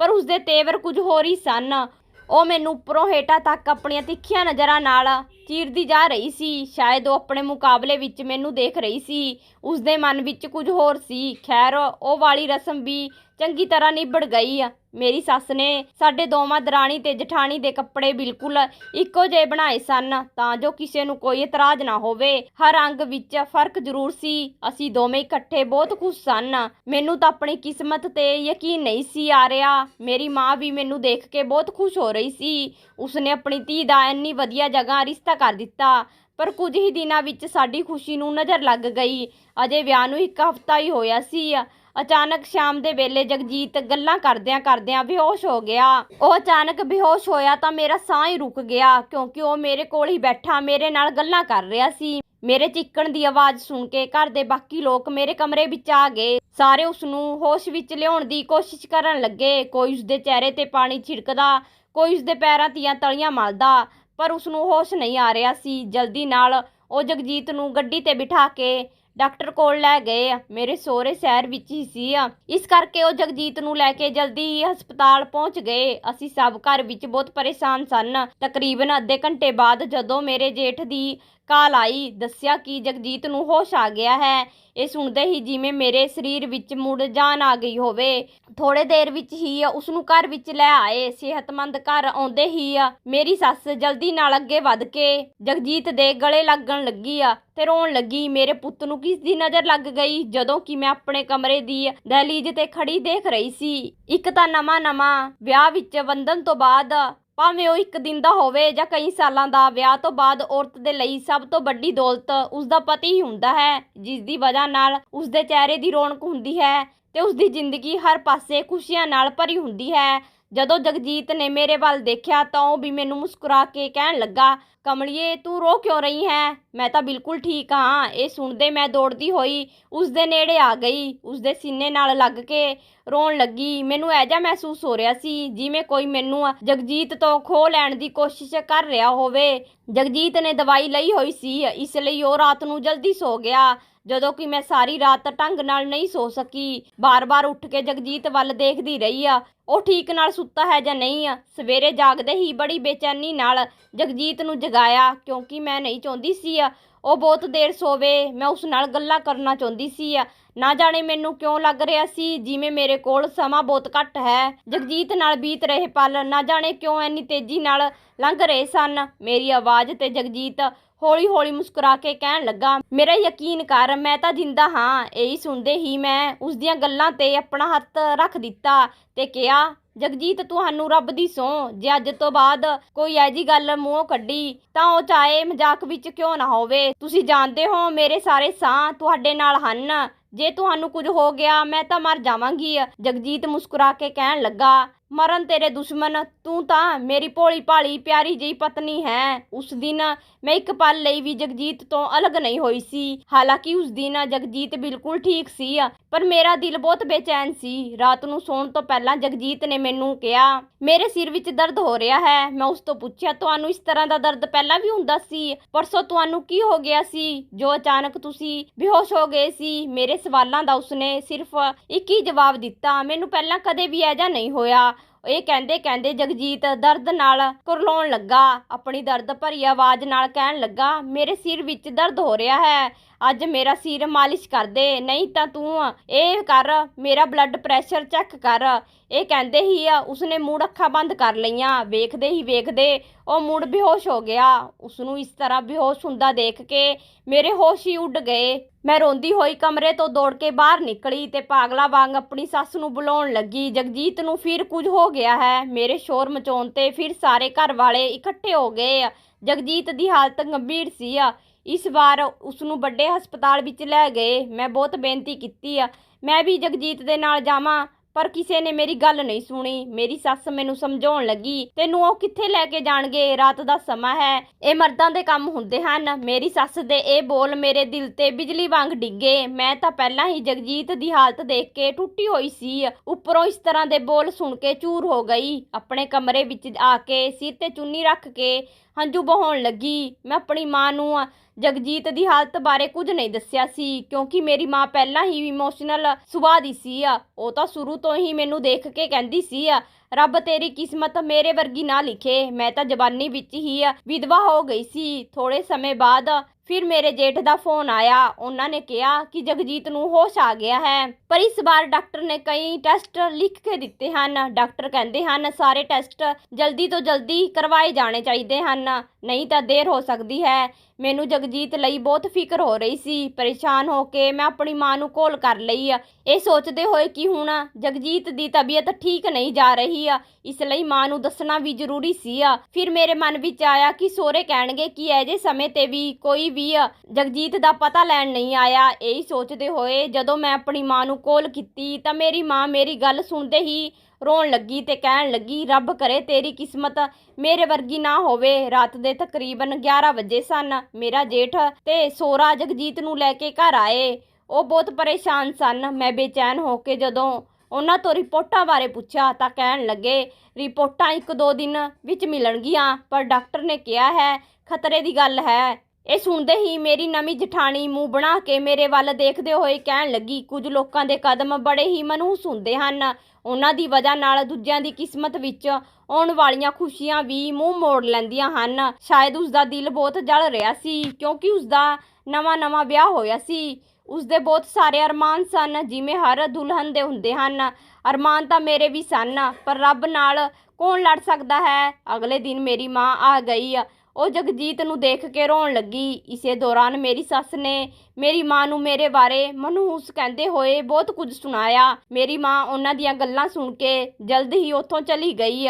ਪਰ ਉਸਦੇ ਤੇਵਰ ਕੁਝ ਹੋਰ ਹੀ ਸਨ। ਉਹ ਮੈਨੂੰ ਉੱਪਰੋਂ ਹੇਠਾਂ ਤੱਕ ਆਪਣੀਆਂ ਤਿੱਖੀਆਂ ਨਜ਼ਰਾਂ ਨਾਲ ਚੀਰਦੀ ਜਾ ਰਹੀ ਸੀ। ਸ਼ਾਇਦ ਉਹ ਆਪਣੇ ਮੁਕਾਬਲੇ ਵਿੱਚ ਮੈਨੂੰ ਦੇਖ ਰਹੀ ਸੀ। ਉਸਦੇ ਮਨ ਵਿੱਚ ਕੁਝ ਹੋਰ ਸੀ। ਖੈਰ, ਉਹ ਵਾਲੀ ਰਸਮ ਵੀ ਚੰਗੀ ਤਰ੍ਹਾਂ ਨਿਬੜ ਗਈ ਆ। ਮੇਰੀ ਸੱਸ ਨੇ ਸਾਡੇ ਦੋਵਾਂ ਦਰਾਣੀ ਤੇ ਜਠਾਣੀ ਦੇ ਕੱਪੜੇ ਬਿਲਕੁਲ ਇੱਕੋ ਜਿਹੇ ਬਣਾਏ ਸਨ। ਤਾਂ ਜੋ ਕਿਸੇ ਨੂੰ ਕੋਈ ਇਤਰਾਜ਼ ਨਾ ਹੋਵੇ, ਹਰ ਅੰਗ ਵਿੱਚ ਫ਼ਰਕ ਜ਼ਰੂਰ ਸੀ। ਅਸੀਂ ਦੋਵੇਂ ਇਕੱਠੇ ਬਹੁਤ ਖੁਸ਼ ਸਨ। ਮੈਨੂੰ ਤਾਂ ਆਪਣੀ ਕਿਸਮਤ ਤੇ ਯਕੀਨ ਨਹੀਂ ਸੀ ਆ ਰਿਹਾ। ਮੇਰੀ ਮਾਂ ਵੀ ਮੈਨੂੰ ਦੇਖ ਕੇ ਬਹੁਤ ਖੁਸ਼ ਹੋ ਰਹੀ ਸੀ। ਉਸਨੇ ਆਪਣੀ ਧੀ ਦਾ ਇੰਨੀ ਵਧੀਆ ਜਗ੍ਹਾ ਰਿਸ਼ਤਾ ਕਰ ਦਿੱਤਾ। ਪਰ ਕੁਝ ਹੀ ਦਿਨਾਂ ਵਿੱਚ ਸਾਡੀ ਖੁਸ਼ੀ ਨੂੰ ਨਜ਼ਰ ਲੱਗ ਗਈ। ਅਜੇ ਵਿਆਹ ਨੂੰ ਇੱਕ ਹਫ਼ਤਾ ਹੀ ਹੋਇਆ ਸੀ। ਅਚਾਨਕ ਸ਼ਾਮ ਦੇ ਵੇਲੇ ਜਗਜੀਤ ਗੱਲਾਂ ਕਰਦਿਆਂ ਕਰਦਿਆਂ ਬੇਹੋਸ਼ ਹੋ ਗਿਆ। ਉਹ ਅਚਾਨਕ ਬੇਹੋਸ਼ ਹੋਇਆ ਤਾਂ ਮੇਰਾ ਸਾਹ ਹੀ ਰੁਕ ਗਿਆ, ਕਿਉਂਕਿ ਉਹ ਮੇਰੇ ਕੋਲ ਹੀ ਬੈਠਾ, ਮੇਰੇ ਨਾਲ ਗੱਲਾਂ ਕਰ ਰਿਹਾ ਸੀ। ਮੇਰੇ ਚਿੱਕਣ ਦੀ ਆਵਾਜ਼ ਸੁਣ ਕੇ ਘਰ ਦੇ ਬਾਕੀ ਲੋਕ ਮੇਰੇ ਕਮਰੇ ਵਿੱਚ ਆ ਗਏ। ਸਾਰੇ ਉਸ ਨੂੰ ਹੋਸ਼ ਵਿੱਚ ਲਿਆਉਣ ਦੀ ਕੋਸ਼ਿਸ਼ ਕਰਨ ਲੱਗੇ। ਕੋਈ ਉਸਦੇ ਚਿਹਰੇ ਤੇ ਪਾਣੀ ਛਿੜਕਦਾ, ਕੋਈ ਉਸਦੇ ਪੈਰਾਂ ਦੀਆਂ ਤਲੀਆਂ ਮਲਦਾ ਪਰ ਉਸ ਨੂੰ ਹੋਸ਼ ਨਹੀਂ ਆ ਰਿਹਾ ਸੀ। ਜਲਦੀ ਨਾਲ ਉਹ ਜਗਜੀਤ ਨੂੰ ਗੱਡੀ ਤੇ ਬਿਠਾ ਕੇ ਡਾਕਟਰ ਕੋਲ ਲੈ ਗਏ। ਮੇਰੇ ਸਹੁਰੇ ਸ਼ਹਿਰ ਵਿੱਚ ਹੀ ਸੀ। ਇਸ ਕਰਕੇ ਉਹ ਜਗਜੀਤ ਨੂੰ ਲੈ ਕੇ ਜਲਦੀ ਹੀ ਹਸਪਤਾਲ ਪਹੁੰਚ ਗਏ। ਅਸੀਂ ਸਭ ਘਰ ਵਿੱਚ ਬਹੁਤ ਪਰੇਸ਼ਾਨ ਸਨ। ਤਕਰੀਬਨ ਅੱਧੇ ਘੰਟੇ ਬਾਅਦ ਜਦੋਂ ਮੇਰੇ ਜੇਠ ਦੀ ਕਾਲ ਆਈ, ਦੱਸਿਆ ਕਿ ਜਗਜੀਤ ਨੂੰ ਹੋਸ਼ ਆ ਗਿਆ ਹੈ। ਇਹ ਸੁਣਦੇ ਹੀ ਜਿਵੇਂ ਮੇਰੇ ਸਰੀਰ ਵਿੱਚ ਮੁੜ ਜਾਨ ਆ ਗਈ ਹੋਵੇ। ਥੋੜੇ ਦੇਰ ਵਿੱਚ ਹੀ ਉਸ ਨੂੰ ਘਰ ਵਿੱਚ ਲੈ ਆਏ। ਸਿਹਤਮੰਦ ਘਰ ਆਉਂਦੇ ਹੀ ਮੇਰੀ ਸੱਸ ਜਲਦੀ ਨਾਲ ਅੱਗੇ ਵੱਧ ਕੇ ਜਗਜੀਤ ਦੇ ਗਲੇ ਲੱਗਣ ਲੱਗੀ ਆ ਤੇ ਰੋਣ ਲੱਗੀ, ਮੇਰੇ ਪੁੱਤ ਨੂੰ ਕਿਸ ਦੀ ਨਜ਼ਰ ਲੱਗ ਗਈ? ਜਦੋਂ ਕਿ ਮੈਂ ਆਪਣੇ ਕਮਰੇ ਦੀ ਦਹਲੀਜ਼ ਤੇ ਖੜੀ ਦੇਖ ਰਹੀ ਸੀ। ਇੱਕ ਤਾਂ ਨਵਾਂ ਨਵਾਂ ਵਿਆਹ ਵਿੱਚ ਬੰਧਨ ਤੋਂ ਬਾਅਦ ਭਾਵੇਂ ਉਹ ਇੱਕ ਦਿਨ ਦਾ ਹੋਵੇ ਜਾਂ ਕਈ ਸਾਲਾਂ ਦਾ, ਵਿਆਹ ਤੋਂ ਬਾਅਦ ਔਰਤ ਦੇ ਲਈ ਸਭ ਤੋਂ ਵੱਡੀ ਦੌਲਤ ਉਸ ਦਾ ਪਤੀ ਹੀ ਹੁੰਦਾ ਹੈ, ਜਿਸ ਦੀ ਵਜ੍ਹਾ ਨਾਲ ਉਸ ਦੇ ਚਿਹਰੇ ਦੀ ਰੌਣਕ ਹੁੰਦੀ ਹੈ ਤੇ ਉਸ ਦੀ ਜ਼ਿੰਦਗੀ ਹਰ ਪਾਸੇ ਖੁਸ਼ੀਆਂ ਨਾਲ ਭਰੀ ਹੁੰਦੀ ਹੈ। ਜਦੋਂ ਜਗਜੀਤ ਨੇ ਮੇਰੇ ਵੱਲ ਦੇਖਿਆ ਤਾਂ ਉਹ ਵੀ ਮੈਨੂੰ ਮੁਸਕਰਾ ਕੇ ਕਹਿਣ ਲੱਗਾ, ਕਮਲਿਏ, ਤੂੰ ਰੋ ਕਿਉਂ ਰਹੀ ਹੈ? ਮੈਂ ਤਾਂ ਬਿਲਕੁਲ ਠੀਕ ਹਾਂ। ਇਹ ਸੁਣਦੇ ਮੈਂ ਦੌੜਦੀ ਹੋਈ ਉਸ ਦੇ ਨੇੜੇ ਆ ਗਈ। ਉਸ ਦੇ ਸੀਨੇ ਨਾਲ ਲੱਗ ਕੇ ਰੋਣ ਲੱਗੀ। ਮੈਨੂੰ ਐਜਾ ਮਹਿਸੂਸ ਹੋ ਰਿਹਾ ਸੀ ਜਿਵੇਂ ਕੋਈ ਮੈਨੂੰ ਜਗਜੀਤ ਤੋਂ ਖੋਹ ਲੈਣ ਦੀ ਕੋਸ਼ਿਸ਼ ਕਰ ਰਿਹਾ ਹੋਵੇ। ਜਗਜੀਤ ਨੇ ਦਵਾਈ ਲਈ ਹੋਈ ਸੀ, ਇਸ ਲਈ ਉਹ ਰਾਤ ਨੂੰ ਜਲਦੀ ਸੋ ਗਿਆ। ਜਦੋਂ ਕਿ ਮੈਂ ਸਾਰੀ ਰਾਤ ਢੰਗ ਨਾਲ ਨਹੀਂ ਸੋ ਸਕੀ। ਬਾਰ-ਬਾਰ ਉੱਠ ਕੇ ਜਗਜੀਤ ਵੱਲ ਦੇਖਦੀ ਰਹੀ ਆ। ਉਹ ਠੀਕ ਨਾਲ ਸੁੱਤਾ ਹੈ ਜਾਂ ਨਹੀਂ ਆ, ਸਵੇਰੇ ਜਾਗਦੇ ਹੀ ਬੜੀ ਬੇਚੈਨੀ ਨਾਲ ਜਗਜੀਤ ਨੂੰ ਜਗਾਇਆ, ਕਿਉਂਕਿ ਮੈਂ ਨਹੀਂ ਚਾਹੁੰਦੀ ਸੀ ਆ। ਉਹ ਬਹੁਤ ਦੇਰ ਸੋਵੇ, ਮੈਂ ਉਸ ਨਾਲ ਗੱਲਾਂ ਕਰਨਾ ਚਾਹੁੰਦੀ ਸੀ ਆ। ਨਾ ਜਾਣੇ ਮੈਨੂੰ ਕਿਉਂ ਲੱਗ ਰਿਹਾ ਸੀ, ਜਿਵੇਂ ਮੇਰੇ ਕੋਲ ਸਮਾਂ ਬਹੁਤ ਘੱਟ ਹੈ। ਜਗਜੀਤ ਨਾਲ ਬੀਤ ਰਹੇ ਪਲ, ਨਾ ਜਾਣੇ ਕਿਉਂ ਇੰਨੀ ਤੇਜ਼ੀ ਨਾਲ ਲੰਘ ਰਹੇ ਸਨ। ਮੇਰੀ ਆਵਾਜ਼ ਤੇ ਜਗਜੀਤ ਹੌਲੀ ਹੌਲੀ ਮੁਸਕਰਾ ਕੇ ਕਹਿਣ ਲੱਗਾ, ਮੇਰਾ ਯਕੀਨ ਕਰ, ਮੈਂ ਤਾਂ ਜਿੰਦਾ ਹਾਂ। ਇਹੀ ਸੁਣਦੇ ਹੀ ਮੈਂ ਉਸ ਦੀਆਂ ਗੱਲਾਂ ਤੇ ਆਪਣਾ ਹੱਥ ਰੱਖ ਦਿੱਤਾ ਤੇ ਕਿਹਾ, ਜਗਜੀਤ, ਤੁਹਾਨੂੰ ਰੱਬ ਦੀ ਸੌ ਜੇ ਅੱਜ ਤੋਂ ਬਾਅਦ ਕੋਈ ਐਜੀ ਗੱਲ ਮੂੰਹੋਂ ਕੱਢੀ, ਤਾਂ ਉਹ ਚਾਹੇ ਮਜ਼ਾਕ ਵਿੱਚ ਕਿਉਂ ਨਾ ਹੋਵੇ। ਤੁਸੀਂ ਜਾਣਦੇ ਹੋ ਮੇਰੇ ਸਾਰੇ ਸਾਹ ਤੁਹਾਡੇ ਨਾਲ ਹਨ। ਜੇ ਤੁਹਾਨੂੰ ਕੁਝ ਹੋ ਗਿਆ, ਮੈਂ ਤਾਂ ਮਰ ਜਾਵਾਂਗੀ। ਜਗਜੀਤ ਮੁਸਕਰਾ ਕੇ ਕਹਿਣ ਲੱਗਾ ਮਰਨ ਤੇਰੇ ਦੁਸ਼ਮਣ ਤੂੰ ਤਾਂ ਮੇਰੀ ਭੋਲੀ ਭਾਲੀ ਪਿਆਰੀ ਜਿਹੀ ਪਤਨੀ ਹੈ। ਉਸ ਦਿਨ ਮੈਂ ਇੱਕ ਪਲ ਲਈ ਵੀ ਜਗਜੀਤ ਤੋਂ ਅਲੱਗ ਨਹੀਂ ਹੋਈ ਸੀ। ਹਾਲਾਂਕਿ ਉਸ ਦਿਨ ਜਗਜੀਤ ਬਿਲਕੁਲ ਠੀਕ ਸੀ, ਪਰ ਮੇਰਾ ਦਿਲ ਬਹੁਤ ਬੇਚੈਨ ਸੀ। ਰਾਤ ਨੂੰ ਸੌਣ ਤੋਂ ਪਹਿਲਾਂ ਜਗਜੀਤ ਨੇ ਮੈਨੂੰ ਕਿਹਾ, ਮੇਰੇ ਸਿਰ ਵਿੱਚ ਦਰਦ ਹੋ ਰਿਹਾ ਹੈ। ਮੈਂ ਉਸ ਤੋਂ ਪੁੱਛਿਆ, ਤੁਹਾਨੂੰ ਇਸ ਤਰ੍ਹਾਂ ਦਾ ਦਰਦ ਪਹਿਲਾਂ ਵੀ ਹੁੰਦਾ ਸੀ? ਪਰਸੋਂ ਤੁਹਾਨੂੰ ਕੀ ਹੋ ਗਿਆ ਸੀ? ਜੋ ਅਚਾਨਕ ਤੁਸੀਂ ਬੇਹੋਸ਼ ਹੋ ਗਏ ਸੀ, ਮੇਰੇ ਸਵਾਲਾਂ ਦਾ ਉਸਨੇ ਸਿਰਫ ਇੱਕ ਹੀ ਜਵਾਬ ਦਿੱਤਾ। ਮੈਨੂੰ ਪਹਿਲਾਂ ਕਦੇ ਵੀ ਐਜਾ ਨਹੀਂ ਹੋਇਆ। ਇਹ ਕਹਿੰਦੇ ਕਹਿੰਦੇ ਜਗਜੀਤ ਦਰਦ ਨਾਲ ਕੁਰਲਾਉਣ ਲੱਗਾ, ਆਪਣੀ ਦਰਦ ਭਰੀ ਆਵਾਜ਼ ਨਾਲ ਕਹਿਣ ਲੱਗਾ, ਮੇਰੇ ਸਿਰ ਵਿੱਚ ਦਰਦ ਹੋ ਰਿਹਾ ਹੈ। ਅੱਜ ਮੇਰਾ ਸਿਰ ਮਾਲਿਸ਼ ਕਰ ਦੇ, ਨਹੀਂ ਤਾਂ ਤੂੰ ਇਹ ਕਰ, ਮੇਰਾ ਬਲੱਡ ਪ੍ਰੈਸ਼ਰ ਚੈੱਕ ਕਰ। ਇਹ ਕਹਿੰਦੇ ਹੀ ਆ, ਉਸਨੇ ਮੂੰਹ ਅੱਖਾਂ ਬੰਦ ਕਰ ਲਈਆਂ, ਵੇਖਦੇ ਹੀ ਵੇਖਦੇ ਉਹ ਮੂੜ ਬੇਹੋਸ਼ ਹੋ ਗਿਆ। ਉਸ ਨੂੰ ਇਸ ਤਰ੍ਹਾਂ ਬੇਹੋਸ਼ ਹੁੰਦਾ ਦੇਖ ਕੇ ਮੇਰੇ ਹੋਸ਼ ਹੀ ਉੱਡ ਗਏ। ਮੈਂ ਰੋਂਦੀ ਹੋਈ ਕਮਰੇ ਤੋਂ ਦੌੜ ਕੇ ਬਾਹਰ ਨਿਕਲੀ ਤੇ ਪਾਗਲਾ ਵਾਂਗ ਆਪਣੀ ਸੱਸ ਨੂੰ ਬੁਲਾਉਣ ਲੱਗੀ। ਜਗਜੀਤ ਨੂੰ ਫਿਰ ਕੁਝ ਹੋ ਗਿਆ ਹੈ। ਮੇਰੇ ਸ਼ੋਰ ਮਚਾਉਣ ਤੇ ਫਿਰ ਸਾਰੇ ਘਰ ਵਾਲੇ ਇਕੱਠੇ ਹੋ ਗਏ। ਜਗਜੀਤ ਦੀ ਹਾਲਤ ਗੰਭੀਰ ਸੀ। ਆ ਇਸ ਵਾਰ ਉਸ ਨੂੰ ਵੱਡੇ ਹਸਪਤਾਲ ਵਿੱਚ ਲੈ ਗਏ। ਮੈਂ ਬਹੁਤ ਬੇਨਤੀ ਕੀਤੀ ਆ। ਮੈਂ ਵੀ ਜਗਜੀਤ ਦੇ ਨਾਲ ਜਾਵਾਂ, ਪਰ ਕਿਸੇ ਨੇ ਮੇਰੀ ਗੱਲ ਨਹੀਂ ਸੁਣੀ। ਮੇਰੀ ਸੱਸ ਮੈਨੂੰ ਸਮਝਾਉਣ ਲੱਗੀ, ਤੈਨੂੰ ਉਹ ਕਿੱਥੇ ਲੈ ਕੇ ਜਾਣਗੇ? ਰਾਤ ਦਾ ਸਮਾਂ ਹੈ। ਇਹ ਮਰਦਾਂ ਦੇ ਕੰਮ ਹੁੰਦੇ ਹਨ। ਮੇਰੀ ਸੱਸ ਦੇ ਇਹ ਬੋਲ ਮੇਰੇ ਦਿਲ ਤੇ ਬਿਜਲੀ ਵਾਂਗ ਡਿੱਗੇ। ਮੈਂ ਤਾਂ ਪਹਿਲਾਂ ਹੀ ਜਗਜੀਤ ਦੀ ਹਾਲਤ ਦੇਖ ਕੇ ਟੁੱਟੀ ਹੋਈ ਸੀ। ਉੱਪਰੋਂ ਇਸ ਤਰ੍ਹਾਂ ਦੇ ਬੋਲ ਸੁਣ ਕੇ ਚੂਰ ਹੋ ਗਈ। ਆਪਣੇ ਕਮਰੇ ਵਿੱਚ ਆ ਕੇ ਸਿਰ ਤੇ ਚੁੰਨੀ ਰੱਖ ਕੇ ਹੰਝੂ ਬਹਾਉਣ ਲੱਗੀ। ਮੈਂ ਆਪਣੀ ਮਾਂ ਨੂੰ ਜਗਜੀਤ ਦੀ ਹਾਲਤ ਬਾਰੇ ਕੁਝ ਨਹੀਂ ਦੱਸਿਆ ਸੀ, ਕਿਉਂਕਿ ਮੇਰੀ ਮਾਂ ਪਹਿਲਾਂ ਹੀ ਇਮੋਸ਼ਨਲ ਸੁਭਾਅ ਦੀ ਸੀ ਆ। ਉਹ ਤਾਂ ਸ਼ੁਰੂ ਤੋਂ ਹੀ ਮੈਨੂੰ ਦੇਖ ਕੇ ਕਹਿੰਦੀ ਸੀ ਆ, ਰੱਬ ਤੇਰੀ ਕਿਸਮਤ ਮੇਰੇ ਵਰਗੀ ਨਾ ਲਿਖੇ। ਮੈਂ ਤਾਂ ਜਵਾਨੀ ਵਿੱਚ ਹੀ ਵਿਧਵਾ ਹੋ ਗਈ ਸੀ। ਥੋੜੇ ਸਮੇਂ ਬਾਅਦ ਫਿਰ ਮੇਰੇ ਜੇਠ ਦਾ ਫੋਨ ਆਇਆ। ਉਹਨਾਂ ਨੇ ਕਿਹਾ ਕਿ ਜਗਜੀਤ ਨੂੰ ਹੋਸ਼ ਆ ਗਿਆ ਹੈ। ਪਰ ਇਸ ਵਾਰ ਡਾਕਟਰ ਨੇ ਕਈ ਟੈਸਟ ਲਿਖ ਕੇ ਦਿੱਤੇ ਹਨ। ਡਾਕਟਰ ਕਹਿੰਦੇ ਹਨ, ਸਾਰੇ ਟੈਸਟ ਜਲਦੀ ਤੋਂ ਜਲਦੀ ਕਰਵਾਏ ਜਾਣੇ ਚਾਹੀਦੇ ਹਨ। ਨਹੀਂ ਤਾਂ ਦੇਰ ਹੋ ਸਕਦੀ ਹੈ। ਮੈਨੂੰ ਜਗਜੀਤ ਲਈ ਬਹੁਤ ਫਿਕਰ ਹੋ ਰਹੀ ਸੀ, ਪਰੇਸ਼ਾਨ ਹੋ ਕੇ ਮੈਂ ਆਪਣੀ ਮਾਂ ਨੂੰ ਕਾਲ ਕਰ ਲਈ ਆ। ਇਹ ਸੋਚਦੇ ਹੋਏ ਕਿ ਹੁਣ ਜਗਜੀਤ ਦੀ ਤਬੀਅਤ ਠੀਕ ਨਹੀਂ ਜਾ ਰਹੀ ਆ, ਇਸ ਲਈ ਮਾਂ ਨੂੰ ਦੱਸਣਾ ਵੀ ਜ਼ਰੂਰੀ ਸੀ ਆ। ਫਿਰ ਮੇਰੇ ਮਨ ਵਿੱਚ ਆਇਆ ਕਿ ਸੋਰੇ ਕਹਿਣਗੇ ਕਿ ਐਜੇ ਸਮੇਂ ਤੇ ਵੀ ਕੋਈ ਵੀ ਜਗਜੀਤ ਦਾ ਪਤਾ ਲੈਣ ਨਹੀਂ ਆਇਆ। ਇਹੀ ਸੋਚਦੇ ਹੋਏ ਜਦੋਂ ਮੈਂ ਆਪਣੀ ਮਾਂ ਨੂੰ ਕਾਲ ਕੀਤੀ ਤਾਂ ਮੇਰੀ ਮਾਂ ਮੇਰੀ ਗੱਲ ਸੁਣਦੇ ਹੀ ਰੋਣ ਲੱਗੀ ਤੇ ਕਹਿਣ ਲੱਗੀ, ਰੱਬ ਕਰੇ ਤੇਰੀ ਕਿਸਮਤ ਮੇਰੇ ਵਰਗੀ ਨਾ ਹੋਵੇ। ਰਾਤ ਦੇ ਤਕਰੀਬਨ 11 ਵਜੇ ਸਨ। ਮੇਰਾ ਜੇਠ ਤੇ ਸੋਹਰਾ ਜਗਜੀਤ ਨੂੰ ਲੈ ਕੇ ਘਰ ਆਏ। ਉਹ ਬਹੁਤ ਪਰੇਸ਼ਾਨ ਸਨ। ਮੈਂ ਬੇਚੈਨ ਹੋ ਕੇ ਜਦੋਂ ਉਹਨਾਂ ਤੋਂ ਰਿਪੋਰਟਾਂ ਬਾਰੇ ਪੁੱਛਿਆ ਤਾਂ ਕਹਿਣ ਲੱਗੇ, ਰਿਪੋਰਟਾਂ ਇੱਕ ਦੋ ਦਿਨ ਵਿੱਚ ਮਿਲਣਗੀਆਂ, ਪਰ ਡਾਕਟਰ ਨੇ ਕਿਹਾ ਹੈ, ਖਤਰੇ ਦੀ ਗੱਲ ਹੈ। ਇਹ ਸੁਣਦੇ ਹੀ ਮੇਰੀ ਨਵੀਂ ਜਠਾਣੀ ਮੂੰਹ ਬਣਾ ਕੇ ਮੇਰੇ ਵੱਲ ਦੇਖਦੇ ਹੋਏ ਕਹਿਣ ਲੱਗੀ, ਕੁਝ ਲੋਕਾਂ ਦੇ ਕਦਮ ਬੜੇ ਹੀ ਮਨਹੂਸ ਹੁੰਦੇ ਹਨ। ਉਹਨਾਂ ਦੀ ਵਜ੍ਹਾ ਨਾਲ ਦੂਜਿਆਂ ਦੀ ਕਿਸਮਤ ਵਿੱਚ ਆਉਣ ਵਾਲੀਆਂ ਖੁਸ਼ੀਆਂ ਵੀ ਮੂੰਹ ਮੋੜ ਲੈਂਦੀਆਂ ਹਨ। ਸ਼ਾਇਦ ਉਸ ਦਾ ਦਿਲ ਬਹੁਤ ਜਲ ਰਿਹਾ ਸੀ, ਕਿਉਂਕਿ ਉਸ ਦਾ ਨਵਾਂ-ਨਵਾਂ ਵਿਆਹ ਹੋਇਆ ਸੀ। ਉਸ ਦੇ ਬਹੁਤ ਸਾਰੇ ਅਰਮਾਨ ਸਨ, ਜਿਵੇਂ ਹਰ ਦੁਲਹਨ ਦੇ ਹੁੰਦੇ ਹਨ। ਅਰਮਾਨ ਤਾਂ ਮੇਰੇ ਵੀ ਸਨ, ਪਰ ਰੱਬ ਨਾਲ ਕੌਣ ਲੜ ਸਕਦਾ ਹੈ? ਅਗਲੇ ਦਿਨ ਮੇਰੀ ਮਾਂ ਆ ਗਈ। ਉਹ ਜਗਜੀਤ ਨੂੰ ਦੇਖ ਕੇ ਰੋਣ ਲੱਗੀ। ਇਸੇ ਦੌਰਾਨ ਮੇਰੀ ਸੱਸ ਨੇ ਮੇਰੀ ਮਾਂ ਨੂੰ ਮੇਰੇ ਬਾਰੇ ਮਨਹੂਸ ਕਹਿੰਦੇ ਹੋਏ ਬਹੁਤ ਕੁਝ ਸੁਣਾਇਆ। ਮੇਰੀ ਮਾਂ ਉਹਨਾਂ ਦੀਆਂ ਗੱਲਾਂ ਸੁਣ ਕੇ ਜਲਦ ਹੀ ਉੱਥੋਂ ਚਲੀ ਗਈ।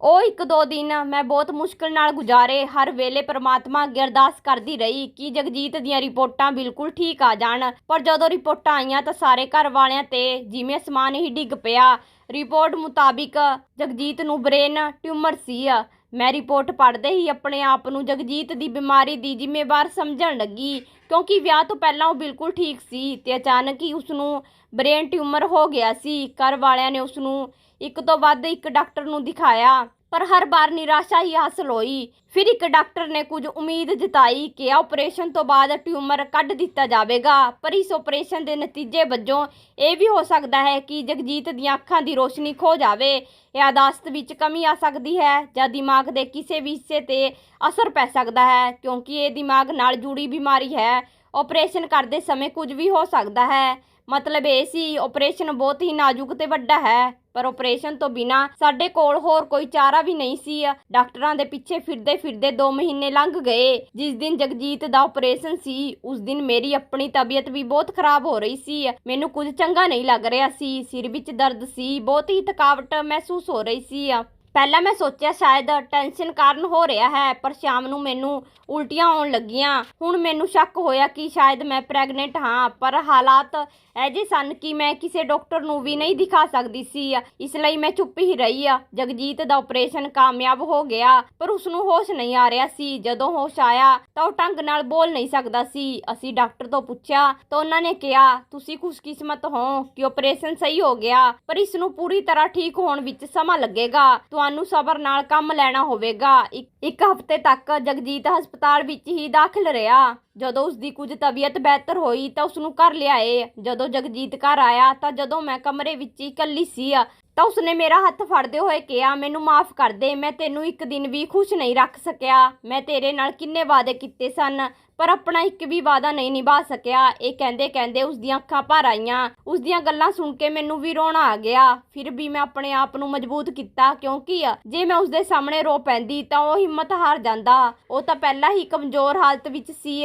ਉਹ ਇੱਕ ਦੋ ਦਿਨ ਮੈਂ ਬਹੁਤ ਮੁਸ਼ਕਲ ਨਾਲ ਗੁਜ਼ਾਰੇ। ਹਰ ਵੇਲੇ ਪ੍ਰਮਾਤਮਾ ਅੱਗੇ ਅਰਦਾਸ ਕਰਦੀ ਰਹੀ ਕਿ ਜਗਜੀਤ ਦੀਆਂ ਰਿਪੋਰਟਾਂ ਬਿਲਕੁਲ ਠੀਕ ਆ ਜਾਣ। ਪਰ ਜਦੋਂ ਰਿਪੋਰਟਾਂ ਆਈਆਂ ਤਾਂ ਸਾਰੇ ਘਰ ਵਾਲਿਆਂ ਤੇ ਜਿਵੇਂ ਸਮਾਨ ਹੀ ਡਿੱਗ ਪਿਆ। ਰਿਪੋਰਟ ਮੁਤਾਬਿਕ ਜਗਜੀਤ ਨੂੰ ਬ੍ਰੇਨ ਟਿਊਮਰ ਸੀ। ਮੈਂ ਰਿਪੋਰਟ ਪੜ੍ਹਦੇ ਹੀ ਆਪਣੇ ਆਪ ਨੂੰ ਜਗਜੀਤ ਦੀ ਬਿਮਾਰੀ ਦੀ ਜ਼ਿੰਮੇਵਾਰ ਸਮਝਣ ਲੱਗੀ, ਕਿਉਂਕਿ ਵਿਆਹ ਤੋਂ ਪਹਿਲਾਂ ਉਹ ਬਿਲਕੁਲ ਠੀਕ ਸੀ ਤੇ ਅਚਾਨਕ ਹੀ ਉਸ ਨੂੰ ਬ੍ਰੇਨ ਟਿਊਮਰ ਹੋ ਗਿਆ ਸੀ। ਘਰ ਵਾਲਿਆਂ ਨੇ ਉਸ ਨੂੰ ਇੱਕ ਤੋਂ ਵੱਧ ਇੱਕ ਡਾਕਟਰ ਨੂੰ ਦਿਖਾਇਆ। ਪਰ ਹਰ ਵਾਰ ਨਿਰਾਸ਼ਾ ਹੀ ਹਾਸਲ ਹੋਈ। ਫਿਰ ਇੱਕ ਡਾਕਟਰ ਨੇ ਕੁਝ ਉਮੀਦ ਜਤਾਈ ਕਿ ਆਪਰੇਸ਼ਨ ਤੋਂ ਬਾਅਦ ਟਿਊਮਰ ਕੱਢ ਦਿੱਤਾ ਜਾਵੇਗਾ। ਪਰ ਇਸ ਆਪਰੇਸ਼ਨ ਦੇ ਨਤੀਜੇ ਵਜੋਂ ਇਹ ਵੀ ਹੋ ਸਕਦਾ ਹੈ ਕਿ ਜਗਜੀਤ ਦੀਆਂ ਅੱਖਾਂ ਦੀ ਰੋਸ਼ਨੀ ਖੋ ਜਾਵੇ। ਯਾਦਾਸ਼ਤ ਵਿੱਚ ਕਮੀ ਆ ਸਕਦੀ ਹੈ ਜਾਂ ਦਿਮਾਗ ਦੇ ਕਿਸੇ ਵੀ ਹਿੱਸੇ ਤੇ ਅਸਰ ਪੈ ਸਕਦਾ ਹੈ, ਕਿਉਂਕਿ ਇਹ ਦਿਮਾਗ ਨਾਲ ਜੁੜੀ ਬਿਮਾਰੀ ਹੈ। ਆਪਰੇਸ਼ਨ ਕਰਦੇ ਸਮੇਂ ਕੁਝ ਵੀ ਹੋ ਸਕਦਾ ਹੈ। ਮਤਲਬ ਇਹ ਸੀ ਆਪਰੇਸ਼ਨ ਬਹੁਤ ਹੀ ਨਾਜ਼ੁਕ ਤੇ ਵੱਡਾ ਹੈ, ਪਰ ਆਪਰੇਸ਼ਨ ਤੋਂ ਬਿਨਾ ਸਾਡੇ ਕੋਲ ਹੋਰ ਕੋਈ ਚਾਰਾ ਵੀ ਨਹੀਂ ਸੀ। ਡਾਕਟਰਾਂ ਦੇ ਪਿੱਛੇ ਫਿਰਦੇ ਫਿਰਦੇ 2 ਮਹੀਨੇ ਲੰਘ ਗਏ। ਜਿਸ ਦਿਨ ਜਗਜੀਤ ਦਾ ਆਪਰੇਸ਼ਨ ਸੀ, ਉਸ ਦਿਨ ਮੇਰੀ ਆਪਣੀ ਤਬੀਅਤ ਵੀ ਬਹੁਤ ਖਰਾਬ ਹੋ ਰਹੀ ਸੀ। ਮੈਨੂੰ ਕੁਝ ਚੰਗਾ ਨਹੀਂ ਲੱਗ ਰਿਹਾ ਸੀ, ਸਿਰ ਵਿੱਚ ਦਰਦ ਸੀ, ਬਹੁਤ ਹੀ ਥਕਾਵਟ ਮਹਿਸੂਸ ਹੋ ਰਹੀ ਸੀ। ਪਹਿਲਾਂ ਮੈਂ ਸੋਚਿਆ ਸ਼ਾਇਦ ਟੈਨਸ਼ਨ ਕਾਰਨ ਹੋ ਰਿਹਾ ਹੈ, ਪਰ ਸ਼ਾਮ ਨੂੰ ਮੈਨੂੰ ਉਲਟੀਆਂ ਆਉਣ ਲੱਗੀਆਂ। ਹੁਣ ਮੈਨੂੰ ਸ਼ੱਕ ਹੋਇਆ ਕਿ ਸ਼ਾਇਦ ਮੈਂ ਪ੍ਰੈਗਨੈਂਟ ਹਾਂ, ਪਰ ਹਾਲਾਤ ਐਜੇ ਸਨ ਕਿ ਮੈਂ ਕਿਸੇ ਡਾਕਟਰ ਨੂੰ ਵੀ ਨਹੀਂ ਦਿਖਾ ਸਕਦੀ ਸੀ। ਇਸ ਲਈ ਮੈਂ ਚੁੱਪ ਹੀ ਰਹੀ। ਆ ਜਗਜੀਤ ਦਾ ਆਪਰੇਸ਼ਨ ਕਾਮਯਾਬ ਹੋ ਗਿਆ, ਪਰ ਉਸ ਨੂੰ ਹੋਸ਼ ਨਹੀਂ ਆ ਰਿਹਾ ਸੀ। ਜਦੋਂ ਹੋਸ਼ ਆਇਆ, ਤਾਂ ਉਹ ਢੰਗ ਨਾਲ ਬੋਲ ਨਹੀਂ ਸਕਦਾ ਸੀ। ਅਸੀਂ ਡਾਕਟਰ ਤੋਂ ਪੁੱਛਿਆ, ਤਾਂ ਉਹਨਾਂ ਨੇ ਕਿਹਾ, ਤੁਸੀਂ ਖੁਸ਼ਕਿਸਮਤ ਹੋ ਕਿ ਆਪਰੇਸ਼ਨ ਸਹੀ ਹੋ ਗਿਆ, ਪਰ ਇਸ ਨੂੰ ਪੂਰੀ ਤਰ੍ਹਾਂ ਠੀਕ ਹੋਣ ਵਿੱਚ ਸਮਾਂ ਲੱਗੇਗਾ। ਤੁਹਾਨੂੰ ਸਬਰ ਨਾਲ ਕੰਮ ਲੈਣਾ ਹੋਵੇਗਾ। ਇੱਕ ਇੱਕ ਹਫ਼ਤੇ ਤੱਕ ਜਗਜੀਤ ਹਸਪਤਾਲ ਵਿੱਚ ਹੀ ਦਾਖਲ ਰਿਹਾ। ਜਦੋਂ ਉਸ ਦੀ ਕੁਝ ਤਬੀਅਤ ਬਿਹਤਰ ਹੋਈ ਤਾਂ ਉਸ ਨੂੰ ਘਰ ਲਿਆਏ। ਜਦੋਂ ਜਗਜੀਤ ਘਰ ਆਇਆ ਤਾਂ ਜਦੋਂ ਮੈਂ ਕਮਰੇ ਵਿੱਚ ਹੀ ਇਕੱਲੀ ਸੀ ਤਾਂ ਉਸਨੇ ਮੇਰਾ ਹੱਥ ਫੜਦੇ ਹੋਏ ਕਿਹਾ, ਮੈਨੂੰ ਮਾਫ ਕਰ ਦੇ, ਮੈਂ ਤੈਨੂੰ ਇੱਕ ਦਿਨ ਵੀ ਖੁਸ਼ ਨਹੀਂ ਰੱਖ ਸਕਿਆ। ਮੈਂ ਤੇਰੇ ਨਾਲ ਕਿੰਨੇ ਵਾਅਦੇ ਕੀਤੇ ਸਨ, ਪਰ ਆਪਣਾ ਇੱਕ ਵੀ ਵਾਅਦਾ ਨਹੀਂ ਨਿਭਾ ਸਕਿਆ। ਇਹ ਕਹਿੰਦੇ ਕਹਿੰਦੇ ਉਸ ਦੀਆਂ ਅੱਖਾਂ ਭਰ ਆਈਆਂ। ਉਸ ਦੀਆਂ ਗੱਲਾਂ ਸੁਣ ਕੇ ਮੈਨੂੰ ਵੀ ਰੋਣਾ ਆ ਗਿਆ। ਫਿਰ ਵੀ ਮੈਂ ਆਪਣੇ ਆਪ ਨੂੰ ਮਜ਼ਬੂਤ ਕੀਤਾ, ਕਿਉਂਕਿ ਜੇ ਮੈਂ ਉਸ ਦੇ ਸਾਹਮਣੇ ਰੋ ਪੈਂਦੀ ਤਾਂ ਉਹ ਹਿੰਮਤ ਹਾਰ ਜਾਂਦਾ। ਉਹ ਤਾਂ ਪਹਿਲਾਂ ਹੀ ਕਮਜ਼ੋਰ ਹਾਲਤ ਵਿੱਚ ਸੀ।